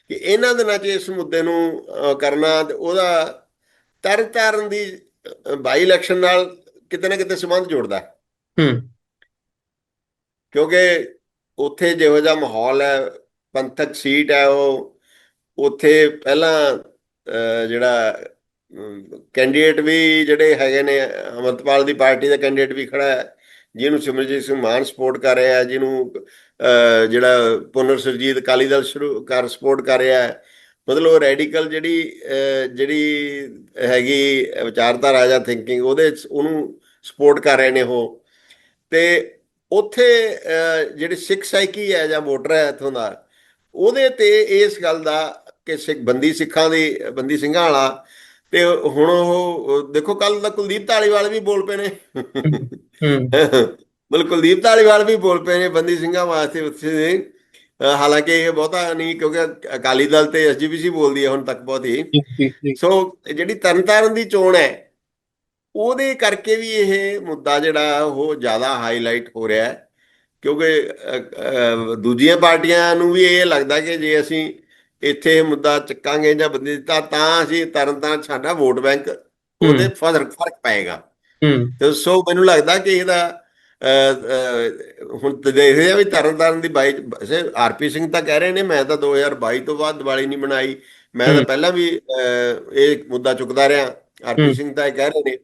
ਕਿ ਇਹਨਾਂ ਦਿਨਾਂ 'ਚ ਇਸ ਮੁੱਦੇ ਨੂੰ ਕਰਨਾ ਤੇ ਉਹਦਾ ਤਰਨ ਤਾਰਨ ਦੀ ਬਾਈ ਇਲੈਕਸ਼ਨ ਨਾਲ ਕਿਤੇ ਨਾ ਕਿਤੇ ਸੰਬੰਧ ਜੁੜਦਾ ਹੈ। ਕਿਉਂਕਿ ਉੱਥੇ ਜਿਹੋ ਜਿਹਾ ਮਾਹੌਲ ਹੈ ਪੰਥਕ ਸੀਟ ਹੈ ਉਹ ਉੱਥੇ ਪਹਿਲਾਂ ਜਿਹੜਾ ਕੈਂਡੀਡੇਟ ਵੀ ਜਿਹੜੇ ਹੈਗੇ ਨੇ ਅਮਰਤਪਾਲ ਦੀ ਪਾਰਟੀ ਦਾ ਕੈਂਡੀਡੇਟ ਵੀ ਖੜਾ ਹੈ। ਜਿਹਨੂੰ ਸਿਮਰਜੀਤ ਸਿੰਘ ਮਾਨ ਸਪੋਰਟ ਕਰ ਰਿਹਾ ਹੈ ਜਿਹਨੂੰ ਜਿਹੜਾ ਪੁਨਰ ਸਰਜੀਤ ਅਕਾਲੀ ਦਲ ਸ਼ੁਰੂ ਕਰ ਸਪੋਰਟ ਕਰ ਰਿਹਾ ਹੈ। ਮਤਲਬ ਉਹ ਰੈਡੀਕਲ ਜਿਹੜੀ ਜਿਹੜੀ ਹੈਗੀ ਵਿਚਾਰਧਾਰਾ ਜਾਂ ਥਿੰਕਿੰਗ ਉਹਦੇ 'ਚ ਉਹਨੂੰ ਸਪੋਰਟ ਕਰ ਰਹੇ ਨੇ ਉਹ। ਤੇ ਉੱਥੇ ਅਹ, ਜਿਹੜੀ ਸਿੱਖ ਸਾਈਕੀ ਹੈ ਜਾਂ ਵੋਟਰ ਹੈ ਇੱਥੋਂ ਦਾ ਉਹਦੇ ਤੇ ਇਸ ਗੱਲ ਦਾ ਕਿ ਸਿੱਖ ਬੰਦੀ ਸਿੱਖਾਂ ਦੀ ਬੰਦੀ ਸਿੰਘਾਂ ਵਾਲਾ ਤੇ ਹੁਣ ਉਹ ਦੇਖੋ ਕੱਲ ਦਾ ਕੁਲਦੀਪ ਧਾਲੀਵਾਲ ਵੀ ਬੋਲ ਪਏ ਨੇ। ਮਤਲਬ ਕੁਲਦੀਪ ਧਾਲੀਵਾਲ ਵੀ ਬੋਲ ਪਏ ਨੇ ਬੰਦੀ ਸਿੰਘਾਂ ਵਾਸਤੇ ਉੱਥੇ ਦੇ। ਹਾਲਾਂਕਿ ਇਹ ਬਹੁਤਾ ਨਹੀਂ, ਕਿਉਂਕਿ ਅਕਾਲੀ ਦਲ ਤੇ ਐਸਜੀਪੀਸੀ ਬੋਲਦੀ ਹੈ ਹੁਣ ਤੱਕ ਬਹੁਤ। ਹੀ ਸੋ ਜਿਹੜੀ ਤਰਨਤਾਰਨ ਦੀ ਚੋਣ ਹੈ, ਉਹਦੇ ਕਰਕੇ ਵੀ ਇਹ ਮੁੱਦਾ ਜਿਹੜਾ ਉਹ ਜ਼ਿਆਦਾ ਹਾਈਲਾਈਟ ਹੋ ਰਿਹਾ ਹੈ। ਕਿਉਂਕਿ ਦੂਜੀਆਂ ਪਾਰਟੀਆਂ ਨੂੰ ਵੀ ਇਹ ਲੱਗਦਾ ਕਿ ਜੇ ਅਸੀਂ ਇੱਥੇ ਮੁੱਦਾ ਚੱਕਾਂਗੇ ਜਾਂ ਬੰਦੇ ਤਾਂ ਤਾਂ ਅਸੀਂ ਤਰਨਤਾਰਨ ਸਾਡਾ ਵੋਟ ਬੈਂਕ ਉਹਦੇ ਫ਼ਰਕ ਫ਼ਰਕ ਪਏਗਾ। ਤੇ ਸੋ ਮੈਨੂੰ ਲੱਗਦਾ ਕਿ ਇਹਦਾ ਹੁਣ ਤੇ ਦੇਖ ਰਿਹਾ ਵੀ ਤਰਨਤਾਰਨ ਦੀ ਬਾਈ ਆਰਪੀ ਸਿੰਘ ਤਾਂ ਕਹਿ ਰਹੇ ਨੇ ਮੈਂ ਤਾਂ 2022 ਤੋਂ ਬਾਅਦ ਦੀਵਾਲੀ ਨਹੀਂ ਮਨਾਈ। ਮੈਂ ਤਾਂ। ਪਹਿਲਾਂ ਵੀ ਇਹ ਮੁੱਦਾ ਚੁੱਕਦਾ ਰਿਹਾ। ਆਰਪੀ। ਸਿੰਘ ਤਾਂ ਇਹ ਕਹਿ ਰਹੇ ਨੇ।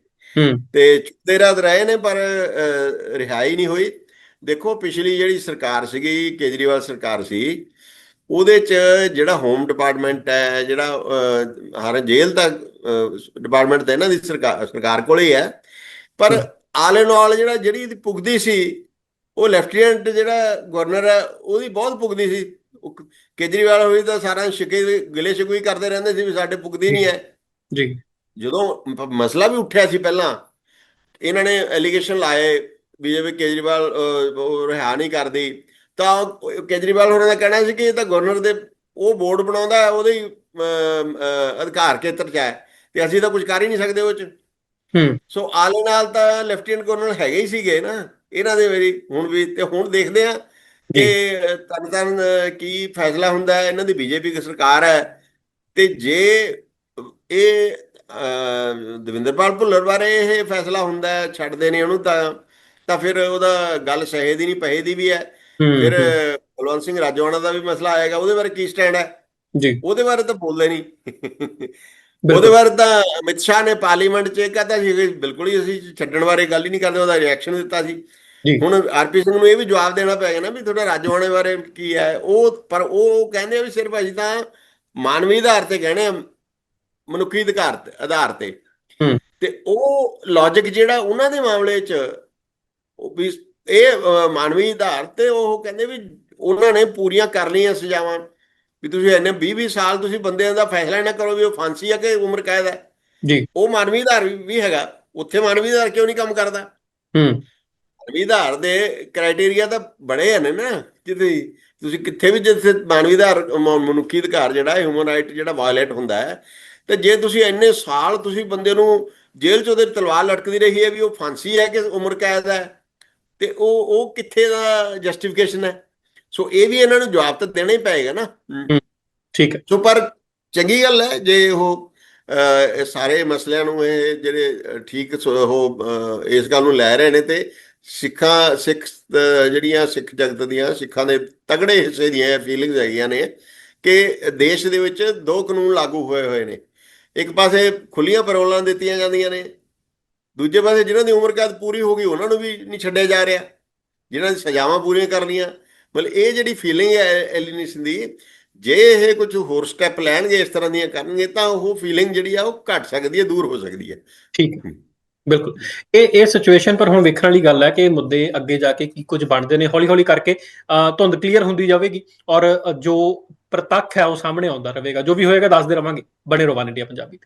ਤੇ ਚੁੱਕਦੇ ਰਾਤ ਰਹੇ ਨੇ ਪਰ ਰਿਹਾਈ ਨਹੀਂ ਹੋਈ। ਦੇਖੋ ਪਿਛਲੀ ਜਿਹੜੀ ਸਰਕਾਰ ਸੀਗੀ ਕੇਜਰੀਵਾਲ ਸਰਕਾਰ ਸੀ ਉਹਦੇ ਚ ਜਿਹੜਾ ਹੋਮ ਡਿਪਾਰਟਮੈਂਟ ਹੈ ਜਿਹੜਾ ਹਰ ਜੇਲ੍ਹ ਦਾ ਡਿਪਾਰਟਮੈਂਟ ਤਾਂ ਇਹਨਾਂ ਦੀ ਸਰਕਾਰ ਸਰਕਾਰ ਕੋਲ ਹੀ ਹੈ। ਪਰ ਆਲ ਇਨ ਆਲ ਜਿਹੜਾ ਜਿਹੜੀ ਇਹਦੀ ਪੁੱਗਦੀ ਸੀ ਉਹ ਲੈਫਟੀਨੈਂਟ ਜਿਹੜਾ ਗਵਰਨਰ ਹੈ ਉਹਦੀ ਬਹੁਤ ਪੁੱਗਦੀ ਸੀ। ਕੇਜਰੀਵਾਲ ਹੋਈ ਤਾਂ ਸਾਰਾ ਸ਼ਿਕੇ ਗਿਲੇ ਸ਼ਿਕਵੇ ਕਰਦੇ ਰਹਿੰਦੇ ਸੀ ਵੀ ਸਾਡੇ ਪੁੱਗਦੀ ਨਹੀਂ ਹੈ। ਜੀ। ਜਦੋਂ ਮਸਲਾ ਵੀ ਉੱਠਿਆ ਸੀ ਪਹਿਲਾਂ ਇਹਨਾਂ ਨੇ ਐਲੀਗੇਸ਼ਨ ਲਾਏ ਬੀਜੇਪੀ ਕੇਜਰੀਵਾਲ ਅਹ, ਉਹ ਰਿਹਾ ਨਹੀਂ ਕਰਦੀ। ਤਾਂ ਕੇਜਰੀਵਾਲ ਹੋਰਾਂ ਦਾ ਕਹਿਣਾ ਸੀ ਕਿ ਇਹ ਤਾਂ ਗਵਰਨਰ ਦੇ ਉਹ ਬੋਰਡ ਬਣਾਉਂਦਾ ਹੈ, ਉਹਦੇ ਹੀ ਅਧਿਕਾਰ ਖੇਤਰ ਚ ਹੈ ਤੇ ਅਸੀਂ ਤਾਂ ਕੁਝ ਕਰ ਹੀ ਨਹੀਂ ਸਕਦੇ ਉਹ ਚ। ਹੂੰ। ਸੋ ਆਲੇ ਨਾਲ ਤਾਂ ਲੈਫਟੀਨੈਂਟ ਗਵਰਨਰ ਹੈਗੇ ਹੀ ਸੀਗੇ ਨਾ ਇਹਨਾਂ ਦੇ ਮੇਰੀ ਹੁਣ ਵੀ ਤੇ ਹੁਣ ਦੇਖਦੇ ਆ ਕਿ ਤਨ ਤਨ ਕੀ ਫੈਸਲਾ ਹੁੰਦਾ ਹੈ ਇਹਨਾਂ ਦੀ ਬੀਜੇਪੀ ਦੀ ਸਰਕਾਰ ਹੈ ਤੇ ਜੇ ਇਹ ਦਵਿੰਦਰਪਾਲ ਭੁੱਲਰ ਬਾਰੇ ਇਹ ਫੈਸਲਾ ਹੁੰਦਾ ਛੱਡਦੇ ਨੇ ਉਹਨੂੰ ਤਾਂ ਤਾਂ ਫਿਰ ਉਹਦਾ ਗੱਲ ਸਹੇ ਦੀ ਨਹੀਂ ਪਹੇ ਦੀ ਵੀ ਹੂੰ। ਫਿਰ ਹੂੰ, ਕੁਲਵੰਤ ਸਿੰਘ ਰਾਜੋਆਣਾ ਦਾ ਵੀ ਮਸਲਾ ਆਏਗਾ ਉਹਦੇ ਬਾਰੇ ਕੀ ਸਟੈਂਡ ਹੈ? ਜੀ। ਉਹਦੇ ਬਾਰੇ ਤਾਂ ਬੋਲਦੇ ਨਹੀਂ। ਉਹਦੇ ਬਾਰੇ ਤਾਂ ਅਮਿਤ ਸ਼ਾਹ ਨੇ ਪਾਰਲੀਮੈਂਟ 'ਚ ਇਹ ਕਹਤਾ ਸੀ ਕਿ ਬਿਲਕੁਲ ਹੀ ਅਸੀਂ ਛੱਡਣ ਬਾਰੇ ਗੱਲ ਹੀ ਨਹੀਂ ਕਰਦੇ ਉਹਦਾ ਰਿਐਕਸ਼ਨ ਦਿੱਤਾ ਸੀ। ਜੀ। ਹੁਣ ਆਰਪੀ ਸਿੰਘ ਨੂੰ ਇਹ ਵੀ ਜਵਾਬ ਦੇਣਾ ਪਏਗਾ ਨਾ ਵੀ ਤੁਹਾਡਾ ਰਾਜਵਾਨੇ ਬਾਰੇ ਕੀ ਹੈ? ਉਹ ਪਰ ਉਹ ਕਹਿੰਦੇ ਵੀ ਸਿਰਫ ਅਸੀਂ ਤਾਂ ਮਾਨਵੀ ਆਧਾਰ ਤੇ ਕਹਿੰਦੇ ਆ ਮਨੁੱਖੀ ਅਧਿਕਾਰ ਤੇ ਆਧਾਰ ਤੇ। ਤੇ ਉਹ ਲੌਜੀਕ ਜਿਹੜਾ ਉਹਨਾਂ ਦੇ ਮਾਮਲੇ 'ਚ ਉਹ ਵੀ ਇਹ ਮਾਨਵੀ ਆਧਾਰ ਤੇ ਉਹ ਕਹਿੰਦੇ ਵੀ ਉਹਨਾਂ ਨੇ ਪੂਰੀਆਂ ਕਰ ਲਈਆਂ ਸਜ਼ਾਵਾਂ। ਵੀ ਤੁਸੀਂ ਇੰਨੇ 20 20 ਸਾਲ ਤੁਸੀਂ ਬੰਦਿਆਂ ਦਾ ਫੈਸਲਾ ਨਾ ਕਰੋ ਵੀ ਉਹ ਫਾਂਸੀ ਆ ਕਿ ਉਮਰ ਕੈਦ ਹੈ ਜੀ। ਉਹ ਮਾਨਵੀ ਆਧਾਰ ਵੀ- ਹੈਗਾ। ਉੱਥੇ ਮਾਨਵੀ ਆਧਾਰ ਕਿਉਂ ਨਹੀਂ ਕੰਮ ਕਰਦਾ? ਹੂੰ। ਮਾਨਵੀ ਆਧਾਰ ਦੇ ਕ੍ਰਾਈਟੇਰੀਆ ਤਾਂ ਬੜੇ ਹਨ ਨਾ ਜਿੱਥੇ ਤੁਸੀਂ ਕਿੱਥੇ ਵੀ ਜਿੱਥੇ ਮਾਨਵੀ ਆਧਾਰ ਮਨੁੱਖੀ ਅਧਿਕਾਰ ਜਿਹੜਾ ਹਿਊਮਨ ਰਾਈਟ ਜਿਹੜਾ ਵਾਇਲੇਟ ਹੁੰਦਾ ਹੈ ਤੇ ਜੇ ਤੁਸੀਂ ਇੰਨੇ ਸਾਲ ਤੁਸੀਂ ਬੰਦੇ ਨੂੰ ਜੇਲ੍ਹ 'ਚ ਉਹਦੇ ਤਲਵਾਰ ਲਟਕਦੀ ਰਹੀ ਹੈ ਵੀ ਉਹ ਫਾਂਸੀ ਹੈ ਕਿ ਉਮਰ ਕੈਦ ਹੈ ਤੇ ਉਹ ਉਹ ਕਿੱਥੇ ਦਾ ਜਸਟੀਫਿਕੇਸ਼ਨ ਹੈ? ਸੋ ਇਹ ਵੀ ਇਹਨਾਂ ਨੂੰ ਜਵਾਬ ਤਾਂ ਦੇਣਾ ਹੀ ਪਏਗਾ ਨਾ। ਠੀਕ ਹੈ। ਸੋ ਪਰ ਚੰਗੀ ਗੱਲ ਹੈ ਜੇ ਉਹ ਸਾਰੇ ਮਸਲਿਆਂ ਨੂੰ ਇਹ ਜਿਹੜੇ ਠੀਕ ਉਹ ਇਸ ਗੱਲ ਨੂੰ ਲੈ ਰਹੇ ਨੇ ਤੇ ਸਿੱਖਾਂ ਸਿੱਖ ਜਿਹੜੀਆਂ ਸਿੱਖ ਜਗਤ ਦੀਆਂ ਸਿੱਖਾਂ ਦੇ ਤਗੜੇ ਹਿੱਸੇ ਦੀਆਂ ਫੀਲਿੰਗਸ ਹੈਗੀਆਂ ਨੇ ਕਿ ਦੇਸ਼ ਦੇ ਵਿੱਚ ਦੋ ਕਾਨੂੰਨ ਲਾਗੂ ਹੋਏ ਹੋਏ ਨੇ। ਇੱਕ ਪਾਸੇ ਖੁੱਲੀਆਂ ਪਰੋਲਾਂ ਦਿੱਤੀਆਂ ਜਾਂਦੀਆਂ ਨੇ ਦੂਜੇ ਪਾਸੇ ਜਿਨ੍ਹਾਂ ਦੀ ਉਮਰ ਕੈਦ ਪੂਰੀ ਹੋ ਗਈ ਉਹਨਾਂ ਨੂੰ ਵੀ ਨਹੀਂ ਛੱਡਿਆ ਜਾ ਰਿਹਾ। ਜਿਨ੍ਹਾਂ ਦੀ ਸਜ਼ਾਵਾਂ ਪੂਰੀਆਂ ਕਰਨੀਆਂ ਮਤਲਬ ਇਹ ਜਿਹੜੀ ਫੀਲਿੰਗ ਹੈ ਐਲੀਨੇਸ਼ਨ ਦੀ ਜੇ ਇਹ ਕੁਝ ਹੋਰ ਸਟੈਪ ਲੈਣਗੇ ਇਸ ਤਰ੍ਹਾਂ ਦੀਆਂ ਕਰਨਗੇ ਤਾਂ ਉਹ ਫੀਲਿੰਗ ਜਿਹੜੀ ਆ ਉਹ ਘਟ ਸਕਦੀ ਹੈ ਦੂਰ ਹੋ ਸਕਦੀ ਹੈ। ਠੀਕ ਹੈ। ਬਿਲਕੁਲ। ਇਹ ਇਹ ਸਿਚੁਏਸ਼ਨ ਪਰ ਹੁਣ ਵੇਖਣ ਵਾਲੀ ਗੱਲ ਹੈ ਕਿ ਮੁੱਦੇ ਅੱਗੇ ਜਾ ਕੇ ਕੀ ਕੁਝ ਬਣਦੇ ਨੇ। ਹੌਲੀ ਹੌਲੀ ਕਰਕੇ ਅਹ, ਧੁੰਦ ਕਲੀਅਰ ਹੁੰਦੀ ਜਾਵੇਗੀ ਔਰ ਜੋ ਪ੍ਰਤੱਖ ਹੈ ਉਹ ਸਾਹਮਣੇ ਆਉਂਦਾ ਰਹੇਗਾ। ਜੋ ਵੀ ਹੋਏਗਾ ਦੱਸਦੇ ਰਵਾਂਗੇ। ਬਣੇ ਰਹੋ ਵਨ ਇੰਡੀਆ ਪੰਜਾਬੀ